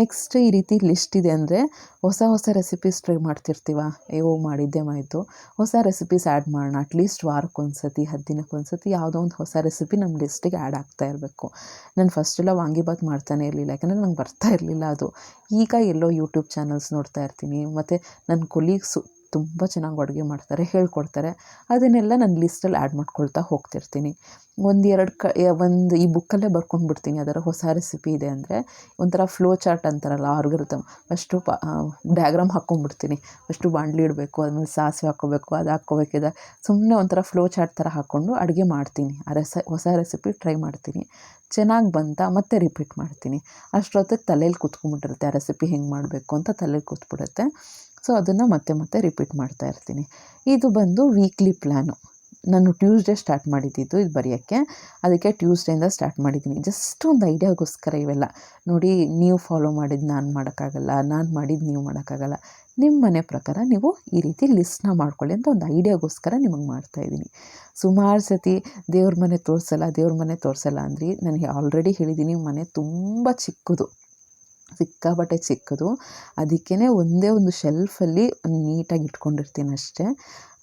ನೆಕ್ಸ್ಟ್ ಈ ರೀತಿ ಲಿಸ್ಟ್ ಇದೆ ಅಂದರೆ ಹೊಸ ಹೊಸ ರೆಸಿಪೀಸ್ ಟ್ರೈ ಮಾಡ್ತಿರ್ತೀವ? ಅಯ್ಯೋ ಮಾಡಿದ್ದೆ ಮಾಯಿತು ಹೊಸ ರೆಸಿಪೀಸ್ ಆ್ಯಡ್ ಮಾಡೋಣ. ಅಟ್ಲೀಸ್ಟ್ ವಾರಕ್ಕೊಂದು ಸತಿ ಹತ್ತು ದಿನಕ್ಕೊಂದು ಸತಿ ಯಾವುದೋ ಒಂದು ಹೊಸ ರೆಸಿಪಿ ನಮ್ಮ ಲಿಸ್ಟಿಗೆ ಆ್ಯಡ್ ಆಗ್ತಾ ಇರಬೇಕು. ನಾನು ಫಸ್ಟೆಲ್ಲ ವಾಂಗಿಬಾತ್ ಮಾಡ್ತಾನೆ ಇರಲಿಲ್ಲ. ಯಾಕಂದರೆ ನಂಗೆ ಬರ್ತಾ ಇರಲಿಲ್ಲ ಅದು. ಈಗ ಎಲ್ಲೋ ಯೂಟ್ಯೂಬ್ ಚಾನಲ್ಸ್ ನೋಡ್ತಾ ಇರ್ತೀನಿ. ಮತ್ತು ನನ್ನ ಕೊಲೀಗ್ಸು ತುಂಬ ಚೆನ್ನಾಗಿ ಅಡುಗೆ ಮಾಡ್ತಾರೆ, ಹೇಳ್ಕೊಡ್ತಾರೆ. ಅದನ್ನೆಲ್ಲ ನನ್ನ ಲಿಸ್ಟಲ್ಲಿ ಆ್ಯಡ್ ಮಾಡ್ಕೊಳ್ತಾ ಹೋಗ್ತಿರ್ತೀನಿ. ಒಂದು ಎರಡು ಕ ಒಂದು ಈ ಬುಕ್ಕಲ್ಲೇ ಬರ್ಕೊಂಡು ಬಿಡ್ತೀನಿ. ಅದರ ಹೊಸ ರೆಸಿಪಿ ಇದೆ ಅಂದರೆ ಒಂಥರ ಫ್ಲೋ ಚಾರ್ಟ್ ಅಂತಾರಲ್ಲ ಆರ್ಗರಿತಮ್ ಫಸ್ಟು ಪ ಡಯಾಗ್ರಾಮ್ ಹಾಕ್ಕೊಂಡ್ಬಿಡ್ತೀನಿ ಫಸ್ಟು ಬಾಂಡ್ಲಿ ಇಡಬೇಕು ಆಮೇಲೆ ಸಾಸಿವೆ ಹಾಕ್ಕೋಬೇಕು ಅದು ಹಾಕ್ಕೋಬೇಕಿದೆ ಸುಮ್ಮನೆ ಒಂಥರ ಫ್ಲೋ ಚಾರ್ಟ್ ಥರ ಹಾಕ್ಕೊಂಡು ಅಡುಗೆ ಮಾಡ್ತೀನಿ. ಆ ರೆಸ ಹೊಸ ರೆಸಿಪಿ ಟ್ರೈ ಮಾಡ್ತೀನಿ. ಚೆನ್ನಾಗಿ ಬಂತ ಮತ್ತೆ ರಿಪೀಟ್ ಮಾಡ್ತೀನಿ. ಅಷ್ಟೊತ್ತಿಗೆ ತಲೆಯಲ್ಲಿ ಕೂತ್ಕೊಂಡ್ಬಿಟ್ಟಿರುತ್ತೆ ಆ ರೆಸಿಪಿ ಹೆಂಗೆ ಮಾಡಬೇಕು ಅಂತ ತಲೆಯಲ್ಲಿ ಕೂತ್ಬಿಡುತ್ತೆ. ಸೊ ಅದನ್ನು ಮತ್ತೆ ಮತ್ತೆ ರಿಪೀಟ್ ಮಾಡ್ತಾ ಇರ್ತೀನಿ. ಇದು ಬಂದು ವೀಕ್ಲಿ ಪ್ಲ್ಯಾನು ನಾನು ಟ್ಯೂಸ್ಡೇ ಸ್ಟಾರ್ಟ್ ಮಾಡಿದ್ದಿದ್ದು ಇದು ಬರೆಯೋಕ್ಕೆ. ಅದಕ್ಕೆ ಟ್ಯೂಸ್ಡೇಯಿಂದ ಸ್ಟಾರ್ಟ್ ಮಾಡಿದ್ದೀನಿ. ಜಸ್ಟ್ ಒಂದು ಐಡಿಯಾಗೋಸ್ಕರ ಇವೆಲ್ಲ. ನೋಡಿ, ನೀವು ಫಾಲೋ ಮಾಡಿದ್ದು ನಾನು ಮಾಡೋಕ್ಕಾಗಲ್ಲ, ನಾನು ಮಾಡಿದ್ದು ನೀವು ಮಾಡೋಕ್ಕಾಗಲ್ಲ. ನಿಮ್ಮ ಮನೆ ಪ್ರಕಾರ ನೀವು ಈ ರೀತಿ ಲಿಸ್ಟ್ನ ಮಾಡ್ಕೊಳ್ಳಿ ಅಂತ ಒಂದು ಐಡಿಯಾಗೋಸ್ಕರ ನಿಮಗೆ ಮಾಡ್ತಾಯಿದ್ದೀನಿ ಸುಮಾರು ಸತಿ ದೇವ್ರ ಮನೆ ತೋರಿಸಲ್ಲ, ದೇವ್ರ ಮನೆ ತೋರಿಸಲ್ಲ ಅಂದ್ರೆ ನನಗೆ ಆಲ್ರೆಡಿ ಹೇಳಿದ್ದೀನಿ, ಮನೆ ತುಂಬ ಚಿಕ್ಕದು. ಸಿಕ್ಕಾಪಟ್ಟೆ ಚಿಕ್ಕದು. ಅದಕ್ಕೇ ಒಂದೇ ಒಂದು ಶೆಲ್ಫಲ್ಲಿ ನೀಟಾಗಿ ಇಟ್ಕೊಂಡಿರ್ತೀನಿ ಅಷ್ಟೇ.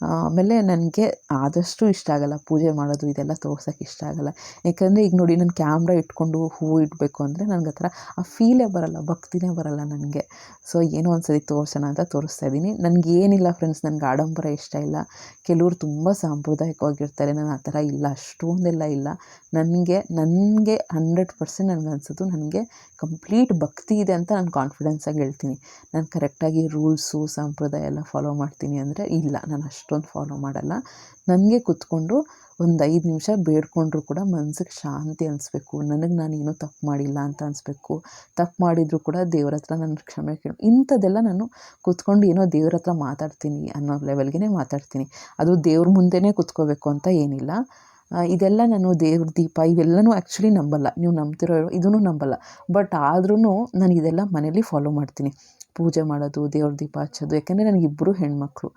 ಆಮೇಲೆ ನನಗೆ ಆದಷ್ಟು ಇಷ್ಟ ಆಗಲ್ಲ ಪೂಜೆ ಮಾಡೋದು, ಇದೆಲ್ಲ ತೋರ್ಸೋಕ್ಕೆ ಇಷ್ಟ ಆಗಲ್ಲ. ಯಾಕಂದರೆ ಈಗ ನೋಡಿ ನಾನು ಕ್ಯಾಮ್ರಾ ಇಟ್ಕೊಂಡು ಹೂವು ಇಡಬೇಕು ಅಂದರೆ ನನಗೆ ಆ ಥರ ಆ ಫೀಲೇ ಬರಲ್ಲ, ಭಕ್ತಿನೇ ಬರಲ್ಲ ನನಗೆ. ಸೊ ಏನೋ ಒಂದು ಸರಿ ತೋರಿಸೋಣ ಅಂತ ತೋರಿಸ್ತಾ ಇದ್ದೀನಿ. ನನಗೇನಿಲ್ಲ ಫ್ರೆಂಡ್ಸ್ ನನಗೆ ಆಡಂಬರ ಇಷ್ಟ ಇಲ್ಲ. ಕೆಲವರು ತುಂಬ ಸಾಂಪ್ರದಾಯಿಕವಾಗಿರ್ತಾರೆ, ನಾನು ಆ ಥರ ಇಲ್ಲ, ಅಷ್ಟೊಂದೆಲ್ಲ ಇಲ್ಲ. ನನಗೆ ನನಗೆ ಹಂಡ್ರೆಡ್ ಪರ್ಸೆಂಟ್ ನನಗೆ ಅನಿಸೋದು, ನನಗೆ ಕಂಪ್ಲೀಟ್ ಭಕ್ತಿ ಇದೆ ಅಂತ ನಾನು ಕಾನ್ಫಿಡೆನ್ಸಾಗಿ ಹೇಳ್ತೀನಿ. ನಾನು ಕರೆಕ್ಟಾಗಿ ರೂಲ್ಸು ಸಂಪ್ರದಾಯ ಎಲ್ಲ ಫಾಲೋ ಮಾಡ್ತೀನಿ ಅಂದರೆ ಇಲ್ಲ, ನಾನು ಅಷ್ಟೊಂದು ಫಾಲೋ ಮಾಡಲ್ಲ. ನನಗೆ ಕೂತ್ಕೊಂಡು ಒಂದು ಐದು ನಿಮಿಷ ಬೇಡ್ಕೊಂಡ್ರು ಕೂಡ ಮನಸ್ಸಿಗೆ ಶಾಂತಿ ಅನಿಸ್ಬೇಕು. ನನಗೆ ನಾನು ಏನೂ ತಪ್ಪು ಮಾಡಿಲ್ಲ ಅಂತ ಅನಿಸ್ಬೇಕು. ತಪ್ಪು ಮಾಡಿದರೂ ಕೂಡ ದೇವ್ರ ಹತ್ರ ನಾನು ಕ್ಷಮೆ ಕೇಳಿ ಇಂಥದ್ದೆಲ್ಲ ನಾನು ಕೂತ್ಕೊಂಡು ಏನೋ ದೇವ್ರ ಹತ್ರ ಮಾತಾಡ್ತೀನಿ ಅನ್ನೋ ಲೆವೆಲ್ಗೆ ಮಾತಾಡ್ತೀನಿ. ಅದು ದೇವ್ರ ಮುಂದೆನೇ ಕೂತ್ಕೋಬೇಕು ಅಂತ ಏನಿಲ್ಲ. ಇದೆಲ್ಲ ನಾನು ದೇವ್ರ ದೀಪ, ಇವೆಲ್ಲನೂ ಆ್ಯಕ್ಚುಲಿ ನಂಬಲ್ಲ. ನೀವು ನಂಬ್ತಿರೋ ಇದೂ ನಂಬಲ್ಲ. ಬಟ್ ಆದ್ರೂ ನಾನು ಇದೆಲ್ಲ ಮನೇಲಿ ಫಾಲೋ ಮಾಡ್ತೀನಿ. ಪೂಜೆ ಮಾಡೋದು, ದೇವ್ರ ದೀಪ ಹಚ್ಚೋದು, ಯಾಕೆಂದರೆ ನನಗಿಬ್ಬರು ಹೆಣ್ಮಕ್ಳು.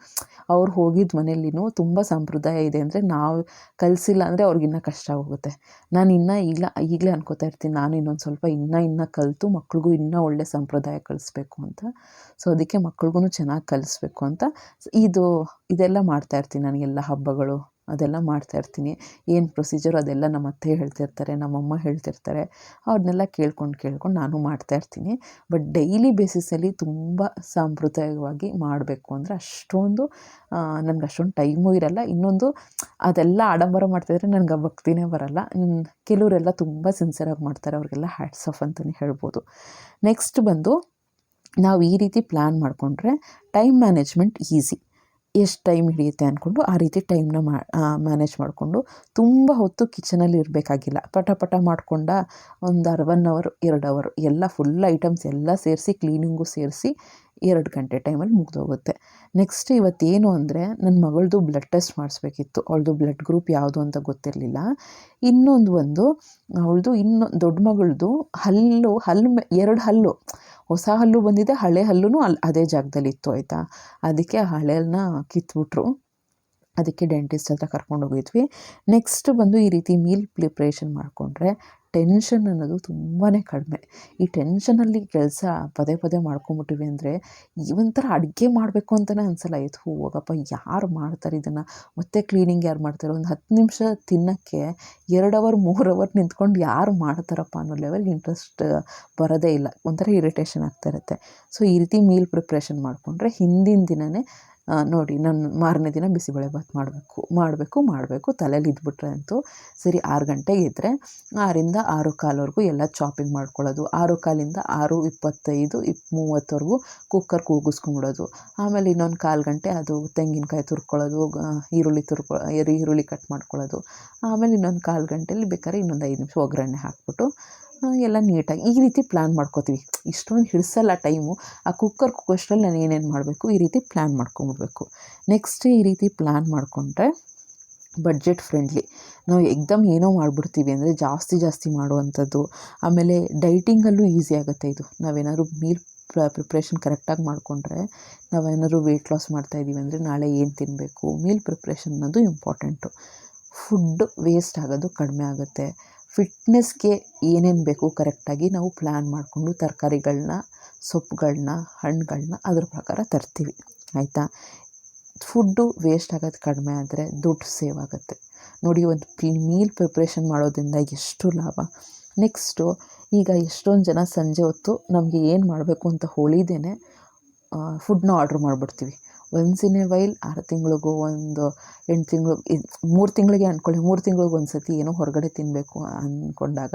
ಅವ್ರು ಹೋಗಿದ್ದ ಮನೇಲಿನೂ ತುಂಬ ಸಂಪ್ರದಾಯ ಇದೆ ಅಂದರೆ ನಾವು ಕಲಿಸಿಲ್ಲ ಅಂದರೆ ಅವ್ರಿಗಿನ್ನ ಕಷ್ಟ ಆಗೋಗುತ್ತೆ. ನಾನು ಇನ್ನೂ ಈಗಲೇ ಈಗಲೇ ಅನ್ಕೋತಾ ಇರ್ತೀನಿ. ನಾನು ಇನ್ನೊಂದು ಸ್ವಲ್ಪ ಇನ್ನೂ ಇನ್ನೂ ಕಲಿತು ಮಕ್ಳಿಗೂ ಇನ್ನೂ ಒಳ್ಳೆ ಸಂಪ್ರದಾಯ ಕಲಿಸ್ಬೇಕು ಅಂತ. ಸೊ ಅದಕ್ಕೆ ಮಕ್ಳಿಗೂ ಚೆನ್ನಾಗಿ ಕಲಿಸ್ಬೇಕು ಅಂತ. ಇದು, ಇದೆಲ್ಲ ಮಾಡ್ತಾ ಇರ್ತೀನಿ ನನಗೆಲ್ಲ ಹಬ್ಬಗಳು. ಅದೆಲ್ಲ ಮಾಡ್ತಾ ಇರ್ತೀನಿ. ಏನು ಪ್ರೊಸೀಜರ್ ಅದೆಲ್ಲ ನಮ್ಮ ಅತ್ತೆ ಹೇಳ್ತಿರ್ತಾರೆ ನಮ್ಮಮ್ಮ ಹೇಳ್ತಿರ್ತಾರೆ ಅವ್ರನ್ನೆಲ್ಲ ಕೇಳ್ಕೊಂಡು ಕೇಳ್ಕೊಂಡು ನಾನು ಮಾಡ್ತಾ ಇರ್ತೀನಿ. ಬಟ್ ಡೈಲಿ ಬೇಸಿಸಲ್ಲಿ ತುಂಬ ಸಾಂಪ್ರದಾಯಿಕವಾಗಿ ಮಾಡಬೇಕು ಅಂದರೆ ಅಷ್ಟೊಂದು ನನಗೆ ಅಷ್ಟೊಂದು ಟೈಮು ಇರಲ್ಲ. ಇನ್ನೊಂದು ಅದೆಲ್ಲ ಆಡಂಬರ ಮಾಡ್ತಾಯಿದ್ರೆ ನನಗೆ ಭಕ್ತಿನೇ ಬರಲ್ಲ. ಕೆಲವರೆಲ್ಲ ತುಂಬ ಸಿನ್ಸಿಯರಾಗಿ ಮಾಡ್ತಾರೆ, ಅವ್ರಿಗೆಲ್ಲ ಹ್ಯಾಟ್ಸ್ ಆಫ್ ಅಂತಲೇ ಹೇಳ್ಬೋದು. ನೆಕ್ಸ್ಟ್ ಬಂದು ನಾವು ಈ ರೀತಿ ಪ್ಲ್ಯಾನ್ ಮಾಡಿಕೊಂಡ್ರೆ ಟೈಮ್ ಮ್ಯಾನೇಜ್ಮೆಂಟ್ ಈಸಿ ಎಷ್ಟು ಟೈಮ್ ಹಿಡಿಯುತ್ತೆ ಅಂದ್ಕೊಂಡು ಆ ರೀತಿ ಟೈಮ್ನ ಮಾ ಮ್ಯಾನೇಜ್ ಮಾಡಿಕೊಂಡು ತುಂಬ ಹೊತ್ತು ಕಿಚನಲ್ಲಿ ಇರಬೇಕಾಗಿಲ್ಲ. ಪಟ ಪಟ ಮಾಡಿಕೊಂಡ ಒಂದು ಅರ್ ಒನ್ ಅವರ್, ಎರಡು ಅವರ್ ಎಲ್ಲ ಫುಲ್ ಐಟಮ್ಸ್ ಎಲ್ಲ ಸೇರಿಸಿ ಕ್ಲೀನಿಂಗು ಸೇರಿಸಿ ಎರಡು ಗಂಟೆ ಟೈಮಲ್ಲಿ ಮುಗಿದೋಗುತ್ತೆ. ನೆಕ್ಸ್ಟ್ ಇವತ್ತೇನು ಅಂದರೆ ನನ್ನ ಮಗಳದು ಬ್ಲಡ್ ಟೆಸ್ಟ್ ಮಾಡಿಸ್ಬೇಕಿತ್ತು. ಅವಳದು ಬ್ಲಡ್ ಗ್ರೂಪ್ ಯಾವುದು ಅಂತ ಗೊತ್ತಿರಲಿಲ್ಲ. ಇನ್ನೊಂದು ಒಂದು, ಅವಳದು ಇನ್ನೊಂದು ದೊಡ್ಡ ಮಗಳದು ಹಲ್ಲು ಹಲ್ಲು ಎರಡು ಹಲ್ಲು ಹೊಸ ಹಲ್ಲು ಬಂದಿದೆ, ಹಳೆ ಹಲ್ಲೂ ಅಲ್ಲಿ ಅದೇ ಜಾಗದಲ್ಲಿ ಇತ್ತು, ಆಯಿತಾ? ಅದಕ್ಕೆ ಆ ಹಳೆಯನ್ನ ಕಿತ್ಬಿಟ್ರು. ಅದಕ್ಕೆ ಡೆಂಟಿಸ್ಟ್ ಹತ್ರ ಕರ್ಕೊಂಡು ಹೋಗಿದ್ವಿ ನೆಕ್ಸ್ಟ್ ಬಂದು ಈ ರೀತಿ ಮೀಲ್ ಪ್ರಿಪ್ರೇಷನ್ ಮಾಡಿಕೊಂಡ್ರೆ ಟೆನ್ಷನ್ ಅನ್ನೋದು ತುಂಬಾ ಕಡಿಮೆ. ಈ ಟೆನ್ಷನಲ್ಲಿ ಕೆಲಸ ಪದೇ ಪದೇ ಮಾಡ್ಕೊಂಬಿಟ್ಟಿವಿ ಅಂದರೆ ಒಂಥರ ಅಡುಗೆ ಮಾಡಬೇಕು ಅಂತಲೇ ಅನಿಸಲ್ಲ. ಇದು ಹೋಗಪ್ಪ, ಯಾರು ಮಾಡ್ತಾರೆ ಇದನ್ನು? ಮತ್ತೆ ಕ್ಲೀನಿಂಗ್ ಯಾರು ಮಾಡ್ತಾರೆ? ಒಂದು ಹತ್ತು ನಿಮಿಷ ತಿನ್ನೋಕ್ಕೆ ಎರಡು ಅವರ್ ಮೂರು ಅವರ್ ನಿಂತ್ಕೊಂಡು ಯಾರು ಮಾಡ್ತಾರಪ್ಪ ಅನ್ನೋ ಲೆವೆಲ್ ಇಂಟ್ರೆಸ್ಟ್ ಬರೋದೇ ಇಲ್ಲ. ಒಂಥರ ಇರಿಟೇಷನ್ ಆಗ್ತಾ ಇರುತ್ತೆ. ಸೊ ಈ ರೀತಿ ಮೀಲ್ ಪ್ರಿಪ್ರೇಷನ್ ಮಾಡಿಕೊಂಡ್ರೆ ಹಿಂದಿನ ದಿನವೇ ನೋಡಿ, ನಾನು ಮಾರನೇ ದಿನ ಬಿಸಿಬೇಳೆಭಾತ್ ಮಾಡಬೇಕು ಮಾಡಬೇಕು ಮಾಡಬೇಕು ತಲೆಯಲ್ಲಿ ಇದ್ಬಿಟ್ರೆ ಅಂತೂ ಸರಿ ಆರು ಗಂಟೆಗೆ ಇದ್ದರೆ ಆರಿಂದ ಆರು ಕಾಲ್ವರೆಗೂ ಎಲ್ಲ ಚಾಪಿಂಗ್ ಮಾಡ್ಕೊಳ್ಳೋದು. ಆರು ಕಾಲಿಂದ ಆರು ಇಪ್ಪತ್ತೈದು, ಇಪ್ ಮೂವತ್ತವರೆಗೂ ಕುಕ್ಕರ್ ಕೂಗಿಸ್ಕೊಂಬಿಡೋದು. ಆಮೇಲೆ ಇನ್ನೊಂದು ಕಾಲು ಗಂಟೆ ಅದು ತೆಂಗಿನಕಾಯಿ ತುರ್ಕೊಳ್ಳೋದು ಈರುಳ್ಳಿ ತುರ್ಕೊ ಈರುಳ್ಳಿ ಕಟ್ ಮಾಡ್ಕೊಳ್ಳೋದು. ಆಮೇಲೆ ಇನ್ನೊಂದು ಕಾಲು ಗಂಟೆಲಿ ಬೇಕಾದ್ರೆ ಇನ್ನೊಂದು ಐದು ನಿಮಿಷ ಒಗ್ಗರಣೆ ಹಾಕ್ಬಿಟ್ಟು ಎಲ್ಲ ನೀಟಾಗಿ. ಈ ರೀತಿ ಪ್ಲ್ಯಾನ್ ಮಾಡ್ಕೋತೀವಿ. ಇಷ್ಟೊಂದು ಹಿಡಿಸಲ್ಲ ಟೈಮು ಆ ಕುಕ್ಕರ್ ಕುಕ್ಕಷ್ಟರಲ್ಲಿ ನಾನು ಏನೇನು ಮಾಡಬೇಕು? ಈ ರೀತಿ ಪ್ಲ್ಯಾನ್ ಮಾಡ್ಕೊಂಬಿಡ್ಬೇಕು. ನೆಕ್ಸ್ಟ್ ಈ ರೀತಿ ಪ್ಲ್ಯಾನ್ ಮಾಡಿಕೊಂಡ್ರೆ ಬಡ್ಜೆಟ್ ಫ್ರೆಂಡ್ಲಿ ನಾವು ಎಕ್ದಮ್ ಏನೋ ಮಾಡಿಬಿಡ್ತೀವಿ ಅಂದರೆ ಜಾಸ್ತಿ ಜಾಸ್ತಿ ಮಾಡುವಂಥದ್ದು. ಆಮೇಲೆ ಡೈಟಿಂಗಲ್ಲೂ ಈಸಿ ಆಗುತ್ತೆ ಇದು. ನಾವೇನಾದ್ರು ಮೀಲ್ ಪ್ರಿಪ್ರೇಷನ್ ಕರೆಕ್ಟಾಗಿ ಮಾಡಿಕೊಂಡ್ರೆ ನಾವೇನಾದ್ರು ವೆಯ್ಟ್ ಲಾಸ್ ಮಾಡ್ತಾಯಿದ್ದೀವಿ ಅಂದರೆ ನಾಳೆ ಏನು ತಿನ್ನಬೇಕು ಮೀಲ್ ಪ್ರಿಪ್ರೇಷನ್ ಅನ್ನೋದು ಇಂಪಾರ್ಟೆಂಟು ಫುಡ್ ವೇಸ್ಟ್ ಆಗೋದು ಕಡಿಮೆ ಆಗುತ್ತೆ. ಫಿಟ್ನೆಸ್ಗೆ ಏನೇನು ಬೇಕು ಕರೆಕ್ಟಾಗಿ ನಾವು ಪ್ಲ್ಯಾನ್ ಮಾಡಿಕೊಂಡು ತರಕಾರಿಗಳನ್ನ ಸೊಪ್ಪುಗಳನ್ನ ಹಣ್ಣುಗಳನ್ನ ಅದ್ರ ಪ್ರಕಾರ ತರ್ತೀವಿ. ಆಯಿತಾ? ಫುಡ್ಡು ವೇಸ್ಟ್ ಆಗೋದು ಕಡಿಮೆ ಆದರೆ ದುಡ್ಡು ಸೇವ್ ಆಗುತ್ತೆ. ನೋಡಿ ಒಂದು ಮೀಲ್ ಪ್ರಿಪ್ರೇಷನ್ ಮಾಡೋದ್ರಿಂದ ಎಷ್ಟು ಲಾಭ. ನೆಕ್ಸ್ಟು ಈಗ ಎಷ್ಟೊಂದು ಜನ ಸಂಜೆ ಹೊತ್ತು ನಮಗೆ ಏನು ಮಾಡಬೇಕು ಅಂತ ಹೊಳಿದೇನೆ ಫುಡ್ನ ಆರ್ಡ್ರ್ ಮಾಡಿಬಿಡ್ತೀವಿ. ಒನ್ಸ್ ಇನ್ ವೈಲ್ ಆರು ತಿಂಗಳಿಗೂ ಒಂದು ಎಂಟು ತಿಂಗಳು ಮೂರು ತಿಂಗಳಿಗೆ ಅಂದ್ಕೊಳ್ಳಿ ಮೂರು ತಿಂಗಳಿಗೆ ಒಂದು ಸತಿ ಏನೋ ಹೊರಗಡೆ ತಿನ್ನಬೇಕು ಅಂದ್ಕೊಂಡಾಗ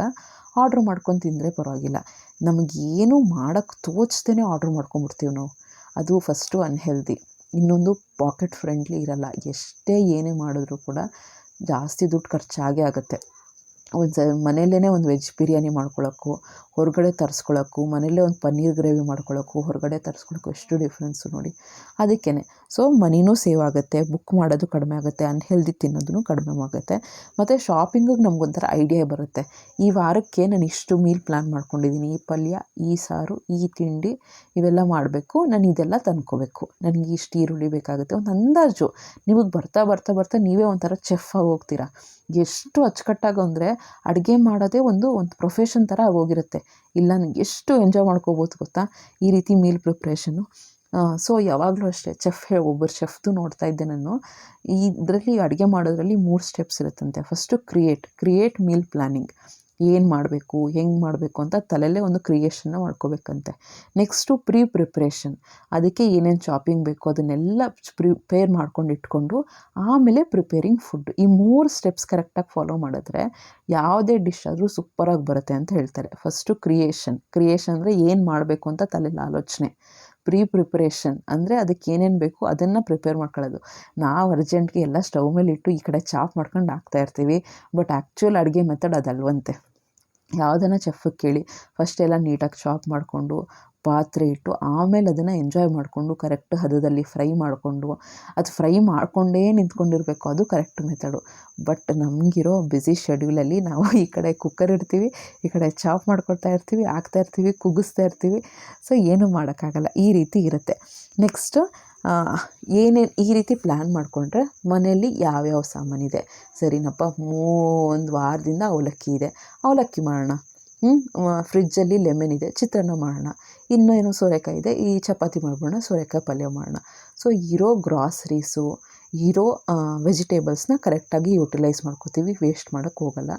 ಆರ್ಡ್ರ್ ಮಾಡ್ಕೊಂಡು ತಿಂದರೆ ಪರವಾಗಿಲ್ಲ. ನಮಗೇನು ಮಾಡೋಕ್ಕೆ ತೋಚ್ತೇನೆ ಆರ್ಡ್ರ್ ಮಾಡ್ಕೊಂಬಿಡ್ತೀವಿ ನಾವು. ಅದು ಫಸ್ಟು ಅನ್ಹೆಲ್ದಿ. ಇನ್ನೊಂದು ಪಾಕೆಟ್ ಫ್ರೆಂಡ್ಲಿ ಇರಲ್ಲ. ಎಷ್ಟೇ ಏನೇ ಮಾಡಿದ್ರೂ ಕೂಡ ಜಾಸ್ತಿ ದುಡ್ಡು ಖರ್ಚಾಗೇ ಆಗುತ್ತೆ. ಒಂದು ಮನೆಯಲ್ಲೇ ಒಂದು ವೆಜ್ ಬಿರಿಯಾನಿ ಮಾಡ್ಕೊಳ್ಳೋಕ್ಕೂ ಹೊರಗಡೆ ತರಿಸ್ಕೊಳ್ಳೋಕ್ಕೂ ಮನೆಯಲ್ಲೇ ಒಂದು ಪನ್ನೀರ್ ಗ್ರೇವಿ ಮಾಡ್ಕೊಳ್ಳೋಕ್ಕೂ ಹೊರಗಡೆ ತರಿಸ್ಕೊಳ್ಳೋಕ್ಕೂ ಎಷ್ಟು ಡಿಫ್ರೆನ್ಸು ನೋಡಿ. ಅದಕ್ಕೇ ಸೊ, ಮನಿನೂ ಸೇವ್ ಆಗುತ್ತೆ ಬುಕ್ ಮಾಡೋದು ಕಡಿಮೆ ಆಗುತ್ತೆ ಅನ್ಹೆಲ್ದಿ ತಿನ್ನೋದೂ ಕಡಿಮೆ ಆಗುತ್ತೆ. ಮತ್ತು ಶಾಪಿಂಗಿಗೆ ನಮಗೊಂಥರ ಐಡಿಯಾ ಬರುತ್ತೆ. ಈ ವಾರಕ್ಕೆ ನಾನು ಇಷ್ಟು ಮೀಲ್ ಪ್ಲ್ಯಾನ್ ಮಾಡ್ಕೊಂಡಿದ್ದೀನಿ ಈ ಪಲ್ಯ, ಈ ಸಾರು, ಈ ತಿಂಡಿ ಇವೆಲ್ಲ ಮಾಡಬೇಕು. ನಾನು ಇದೆಲ್ಲ ತಂದ್ಕೋಬೇಕು. ನನಗೆ ಇಷ್ಟು ಈರುಳ್ಳಿ ಬೇಕಾಗುತ್ತೆ. ಒಂದು ಅಂದಾಜು. ನಿಮಗೆ ಬರ್ತಾ ಬರ್ತಾ ಬರ್ತಾ ನೀವೇ ಒಂಥರ ಚೆಫ್ ಆಗಿ ಹೋಗ್ತೀರಾ. ಎಷ್ಟು ಅಚ್ಚುಕಟ್ಟಾಗಿ ಅಂದರೆ ಅಡುಗೆ ಮಾಡೋದೇ ಒಂದು ಒಂದು ಪ್ರೊಫೆಷನ್ ಥರ ಆಗೋಗಿರುತ್ತೆ. ಇಲ್ಲ ನನಗೆ ಎಷ್ಟು ಎಂಜಾಯ್ ಮಾಡ್ಕೋಬೋದು ಗೊತ್ತಾ? ಈ ರೀತಿ ಮೀಲ್ ಪ್ರಿಪ್ರೇಷನ್ನು ಸೊ ಯಾವಾಗಲೂ ಅಷ್ಟೇ ಚೆಫ್ ಒಬ್ಬರು ಚೆಫ್ದು ನೋಡ್ತಾ ಇದ್ದೆ ನಾನು. ಇದರಲ್ಲಿ ಅಡುಗೆ ಮಾಡೋದ್ರಲ್ಲಿ ಮೂರು ಸ್ಟೆಪ್ಸ್ ಇರುತ್ತಂತೆ. First create create meal planning ಏನು ಮಾಡಬೇಕು, ಹೆಂಗೆ ಮಾಡಬೇಕು ಅಂತ ತಲೆಯಲ್ಲೇ ಒಂದು ಕ್ರಿಯೇಷನ್ನ ಮಾಡ್ಕೋಬೇಕಂತೆ. ನೆಕ್ಸ್ಟು ಪ್ರೀ ಪ್ರಿಪ್ರೇಷನ್ ಅದಕ್ಕೆ ಏನೇನು ಚಾಪಿಂಗ್ ಬೇಕು ಅದನ್ನೆಲ್ಲ ಪ್ರಿಪೇರ್ ಮಾಡ್ಕೊಂಡು ಇಟ್ಕೊಂಡು ಆಮೇಲೆ ಪ್ರಿಪೇರಿಂಗ್ ಫುಡ್ ಈ ಮೂರು ಸ್ಟೆಪ್ಸ್ ಕರೆಕ್ಟಾಗಿ ಫಾಲೋ ಮಾಡಿದ್ರೆ ಯಾವುದೇ ಡಿಶ್ ಆದರೂ ಸೂಪರಾಗಿ ಬರುತ್ತೆ ಅಂತ ಹೇಳ್ತಾರೆ. ಫಸ್ಟು ಕ್ರಿಯೇಷನ್ ಕ್ರಿಯೇಷನ್ ಅಂದರೆ ಏನು ಮಾಡಬೇಕು ಅಂತ ತಲೆಯಲ್ಲಿ ಆಲೋಚನೆ. ಪ್ರೀ ಪ್ರಿಪ್ರೇಷನ್ ಅಂದರೆ ಅದಕ್ಕೆ ಏನೇನು ಬೇಕು ಅದನ್ನು ಪ್ರಿಪೇರ್ ಮಾಡ್ಕೊಳ್ಳೋದು. ನಾವು ಅರ್ಜೆಂಟ್ಗೆ ಎಲ್ಲ ಸ್ಟವ್ ಮೇಲೆ ಇಟ್ಟು ಈ ಕಡೆ ಚಾಪ್ ಮಾಡ್ಕೊಂಡು ಹಾಕ್ತಾ ಇರ್ತೀವಿ ಬಟ್ ಆ್ಯಕ್ಚುಯಲ್ ಅಡುಗೆ ಮೆಥಡ್ ಅದಲ್ವಂತೆ. ಯಾವುದನ್ನ ಚೆಫಿಗೆ ಕೇಳಿ ಫಸ್ಟ್ ಎಲ್ಲ ನೀಟಾಗಿ ಚಾಪ್ ಮಾಡಿಕೊಂಡು ಪಾತ್ರೆ ಇಟ್ಟು ಆಮೇಲೆ ಅದನ್ನು ಎಂಜಾಯ್ ಮಾಡಿಕೊಂಡು ಕರೆಕ್ಟ್ ಹದದಲ್ಲಿ ಫ್ರೈ ಮಾಡಿಕೊಂಡು, ಅದು ಫ್ರೈ ಮಾಡಿಕೊಂಡೇ ನಿಂತ್ಕೊಂಡಿರಬೇಕು, ಅದು ಕರೆಕ್ಟ್ ಮೆಥಡು ಬಟ್ ನಮಗಿರೋ ಬ್ಯುಸಿ ಶೆಡ್ಯೂಲಲ್ಲಿ ನಾವು ಈ ಕಡೆ ಕುಕ್ಕರ್ ಇಡ್ತೀವಿ, ಈ ಕಡೆ ಚಾಪ್ ಮಾಡ್ಕೊಳ್ತಾ ಇರ್ತೀವಿ, ಹಾಕ್ತಾ ಇರ್ತೀವಿ ಕುಗ್ಗಿಸ್ತಾ ಇರ್ತೀವಿ. ಸೊ ಏನೂ ಮಾಡೋಕ್ಕಾಗಲ್ಲ, ಈ ರೀತಿ ಇರುತ್ತೆ. ನೆಕ್ಸ್ಟು ಏನೇನು ಈ ರೀತಿ ಪ್ಲ್ಯಾನ್ ಮಾಡಿಕೊಂಡ್ರೆ ಮನೆಯಲ್ಲಿ ಯಾವ್ಯಾವ ಸಾಮಾನಿದೆ? ಸರಿನಪ್ಪ ಮೂ ಒಂದು ವಾರದಿಂದ ಅವಲಕ್ಕಿ ಇದೆ. ಅವಲಕ್ಕಿ ಮಾಡೋಣ. ಫ್ರಿಜ್ಜಲ್ಲಿ ಲೆಮನ್ ಇದೆ. ಚಿತ್ರಾನ್ನ ಮಾಡೋಣ. ಇನ್ನೂ ಏನೋ ಸೋರೆಕಾಯಿ ಇದೆ? ಈ ಚಪಾತಿ ಮಾಡ್ಬೋಣ ಸೋರೆಕಾಯಿ ಪಲ್ಯ ಮಾಡೋಣ. ಸೊ ಇರೋ ಗ್ರಾಸರೀಸು ಇರೋ ವೆಜಿಟೇಬಲ್ಸ್ನ ಕರೆಕ್ಟಾಗಿ ಯುಟಿಲೈಸ್ ಮಾಡ್ಕೋತೀವಿ. ವೇಸ್ಟ್ ಮಾಡೋಕ್ಕೆ ಹೋಗಲ್ಲ.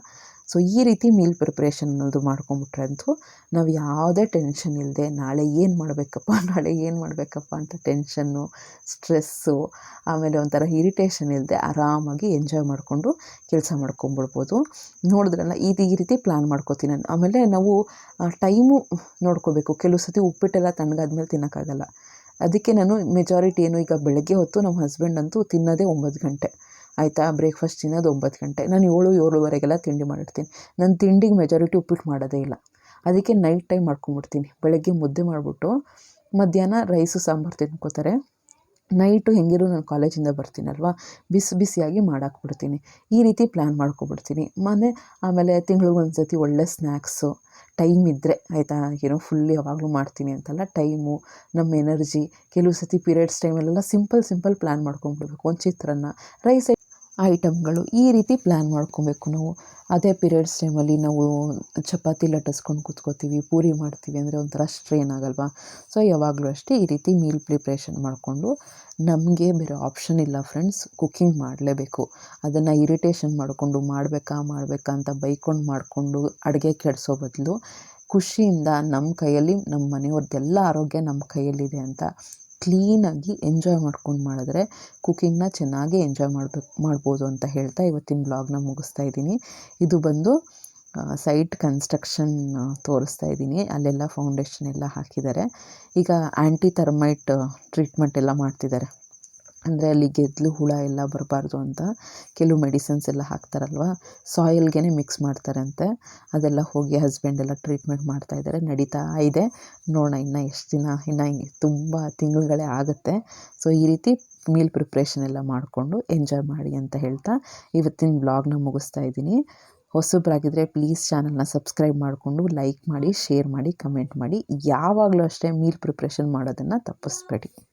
ಸೊ ಈ ರೀತಿ ಮೀಲ್ ಪ್ರಿಪ್ರೇಷನ್ ಅನ್ನೋದು ಮಾಡ್ಕೊಂಬಿಟ್ರೆ ಅಂತೂ ನಾವು ಯಾವುದೇ ಟೆನ್ಷನ್ ಇಲ್ಲದೆ ನಾಳೆ ಏನು ಮಾಡಬೇಕಪ್ಪ, ನಾಳೆ ಏನು ಮಾಡಬೇಕಪ್ಪ ಅಂತ ಟೆನ್ಷನ್ನು ಸ್ಟ್ರೆಸ್ಸು ಆಮೇಲೆ ಒಂಥರ ಇರಿಟೇಷನ್ ಇಲ್ಲದೆ ಆರಾಮಾಗಿ ಎಂಜಾಯ್ ಮಾಡಿಕೊಂಡು ಕೆಲಸ ಮಾಡ್ಕೊಂಬಿಡ್ಬೋದು. ನೋಡಿದ್ರಲ್ಲ, ಇದು ಈ ರೀತಿ ಪ್ಲ್ಯಾನ್ ಮಾಡ್ಕೋತೀನಿ ನಾನು. ಆಮೇಲೆ ನಾವು ಟೈಮು ನೋಡ್ಕೋಬೇಕು. ಕೆಲವು ಸತಿ ಉಪ್ಪಿಟ್ಟೆಲ್ಲ ತಣ್ಣಗಾದ್ಮೇಲೆ ತಿನ್ನೋಕ್ಕಾಗಲ್ಲ. ಅದಕ್ಕೆ ನಾನು ಮೆಜಾರಿಟಿ ಏನು ಈಗ ಬೆಳಗ್ಗೆ ಹೊತ್ತು ನಮ್ಮ ಹಸ್ಬೆಂಡ್ ಅಂತೂ ತಿನ್ನೋದೇ ಒಂಬತ್ತು ಗಂಟೆ. ಆಯಿತಾ? ಬ್ರೇಕ್ಫಾಸ್ಟ್ ತಿನ್ನೋದು ಒಂಬತ್ತು ಗಂಟೆ. ನಾನು ಏಳು, ಏಳುವರೆಗೆಲ್ಲ ತಿಂಡಿ ಮಾಡಿರ್ತೀನಿ. ನನ್ನ ತಿಂಡಿಗೆ ಮೆಜಾರಿಟಿ ಉಪ್ಪಿಟ್ಟು ಮಾಡೋದೇ ಇಲ್ಲ. ಅದಕ್ಕೆ ನೈಟ್ ಟೈಮ್ ಮಾಡ್ಕೊಂಡ್ಬಿಡ್ತೀನಿ. ಬೆಳಗ್ಗೆ ಮುದ್ದೆ ಮಾಡಿಬಿಟ್ಟು ಮಧ್ಯಾಹ್ನ ರೈಸು ಸಾಂಬಾರು ತಿನ್ಕೋತಾರೆ. ನೈಟು ಹೆಂಗಿರು ನಾನು ಕಾಲೇಜಿಂದ ಬರ್ತೀನಲ್ವ? ಬಿಸಿ ಬಿಸಿಯಾಗಿ ಮಾಡಾಕ್ಬಿಡ್ತೀನಿ. ಈ ರೀತಿ ಪ್ಲ್ಯಾನ್ ಮಾಡ್ಕೊಬಿಡ್ತೀನಿ. ಮನೆ ಆಮೇಲೆ ತಿಂಗ್ಳಿಗೊಂದು ಸತಿ ಒಳ್ಳೆ ಸ್ನ್ಯಾಕ್ಸು ಟೈಮ್ ಇದ್ದರೆ ಆಯಿತಾ? ಏನೋ ಫುಲ್ ಯಾವಾಗಲೂ ಮಾಡ್ತೀನಿ ಅಂತಲ್ಲ ಟೈಮು ನಮ್ಮ ಎನರ್ಜಿ ಕೆಲವು ಸತಿ ಪೀರಿಯಡ್ಸ್ ಟೈಮಲ್ಲೆಲ್ಲ ಸಿಂಪಲ್ ಸಿಂಪಲ್ ಪ್ಲ್ಯಾನ್ ಮಾಡ್ಕೊಂಡ್ಬಿಡ್ಬೇಕು. ಒಂದು ಚಿತ್ರಾನ್ನ ರೈಸ್ ಐಟಮ್ಗಳು ಈ ರೀತಿ ಪ್ಲ್ಯಾನ್ ಮಾಡ್ಕೊಬೇಕು ನಾವು. ಅದೇ ಪೀರಿಯಡ್ಸ್ ಟೈಮಲ್ಲಿ ನಾವು ಚಪಾತಿ ಲಟ್ಟಿಸ್ಕೊಂಡು ಕೂತ್ಕೋತೀವಿ, ಪೂರಿ ಮಾಡ್ತೀವಿ ಅಂದರೆ ಒಂಥರ ಸ್ಟ್ರೇನ್ ಆಗಲ್ವಾ? ಸೊ, ಯಾವಾಗಲೂ ಅಷ್ಟೇ ಈ ರೀತಿ ಮೀಲ್ ಪ್ರಿಪ್ರೇಷನ್ ಮಾಡಿಕೊಂಡು ನಮಗೆ ಬೇರೆ ಆಪ್ಷನ್ ಇಲ್ಲ ಫ್ರೆಂಡ್ಸ್, ಕುಕ್ಕಿಂಗ್ ಮಾಡಲೇಬೇಕು. ಅದನ್ನು ಇರಿಟೇಷನ್ ಮಾಡಿಕೊಂಡು ಮಾಡಬೇಕಾ ಮಾಡಬೇಕಾ ಅಂತ ಬೈಕೊಂಡು ಮಾಡಿಕೊಂಡು ಅಡುಗೆ ಕೆಡಿಸೋ ಬದಲು ಖುಷಿಯಿಂದ ನಮ್ಮ ಕೈಯಲ್ಲಿ, ನಮ್ಮ ಮನೆಯವ್ರದ್ದೆಲ್ಲ ಆರೋಗ್ಯ ನಮ್ಮ ಕೈಯಲ್ಲಿದೆ ಅಂತ ಕ್ಲೀನಾಗಿ ಎಂಜಾಯ್ ಮಾಡ್ಕೊಂಡು ಮಾಡಿದ್ರೆ ಕುಕ್ಕಿಂಗ್ನ ಚೆನ್ನಾಗಿ ಎಂಜಾಯ್ ಮಾಡಬೇಕು ಮಾಡ್ಬೋದು ಅಂತ ಹೇಳ್ತಾ ಇವತ್ತಿನ ಬ್ಲಾಗ್ನ ಮುಗಿಸ್ತಾ ಇದ್ದೀನಿ. ಇದು ಬಂದು ಸೈಟ್ ಕನ್ಸ್ಟ್ರಕ್ಷನ್ ತೋರಿಸ್ತಾ ಇದ್ದೀನಿ. ಅಲ್ಲೆಲ್ಲ ಫೌಂಡೇಶನ್ ಎಲ್ಲ ಹಾಕಿದ್ದಾರೆ. ಈಗ ಆ್ಯಂಟಿ ಥರ್ಮೈಟ್ ಟ್ರೀಟ್ಮೆಂಟ್ ಎಲ್ಲ ಮಾಡ್ತಿದ್ದಾರೆ. ಅಂದರೆ ಅಲ್ಲಿ ಗೆದ್ದಲು ಹುಳ ಎಲ್ಲ ಬರಬಾರ್ದು ಅಂತ ಕೆಲವು ಮೆಡಿಸಿನ್ಸ್ ಎಲ್ಲ ಹಾಕ್ತಾರಲ್ವ? ಸಾಯಿಲ್ಗೆ ಮಿಕ್ಸ್ ಮಾಡ್ತಾರಂತೆ. ಅದೆಲ್ಲ ಹೋಗಿ ಹಸ್ಬೆಂಡ್ ಎಲ್ಲ ಟ್ರೀಟ್ಮೆಂಟ್ ಮಾಡ್ತಾ ಇದ್ದಾರೆ. ನಡೀತಾ ಇದೆ. ನೋಡೋಣ, ಇನ್ನೂ ಎಷ್ಟು ದಿನ, ಇನ್ನು ತುಂಬ ತಿಂಗಳುಗಳೇ ಆಗುತ್ತೆ. ಸೊ ಈ ರೀತಿ ಮೀಲ್ ಪ್ರಿಪ್ರೇಷನ್ ಎಲ್ಲ ಮಾಡಿಕೊಂಡು ಎಂಜಾಯ್ ಮಾಡಿ ಅಂತ ಹೇಳ್ತಾ ಇವತ್ತಿನ ಬ್ಲಾಗ್ನ ಮುಗಿಸ್ತಾ ಇದ್ದೀನಿ. ಹೊಸಬ್ರಾಗಿದ್ದರೆ ಪ್ಲೀಸ್ ಚಾನಲ್ನ ಸಬ್ಸ್ಕ್ರೈಬ್ ಮಾಡಿಕೊಂಡು ಲೈಕ್ ಮಾಡಿ ಶೇರ್ ಮಾಡಿ ಕಮೆಂಟ್ ಮಾಡಿ. ಯಾವಾಗಲೂ ಅಷ್ಟೇ ಮೀಲ್ ಪ್ರಿಪ್ರೇಷನ್ ಮಾಡೋದನ್ನು ತಪ್ಪಿಸ್ಬೇಡಿ.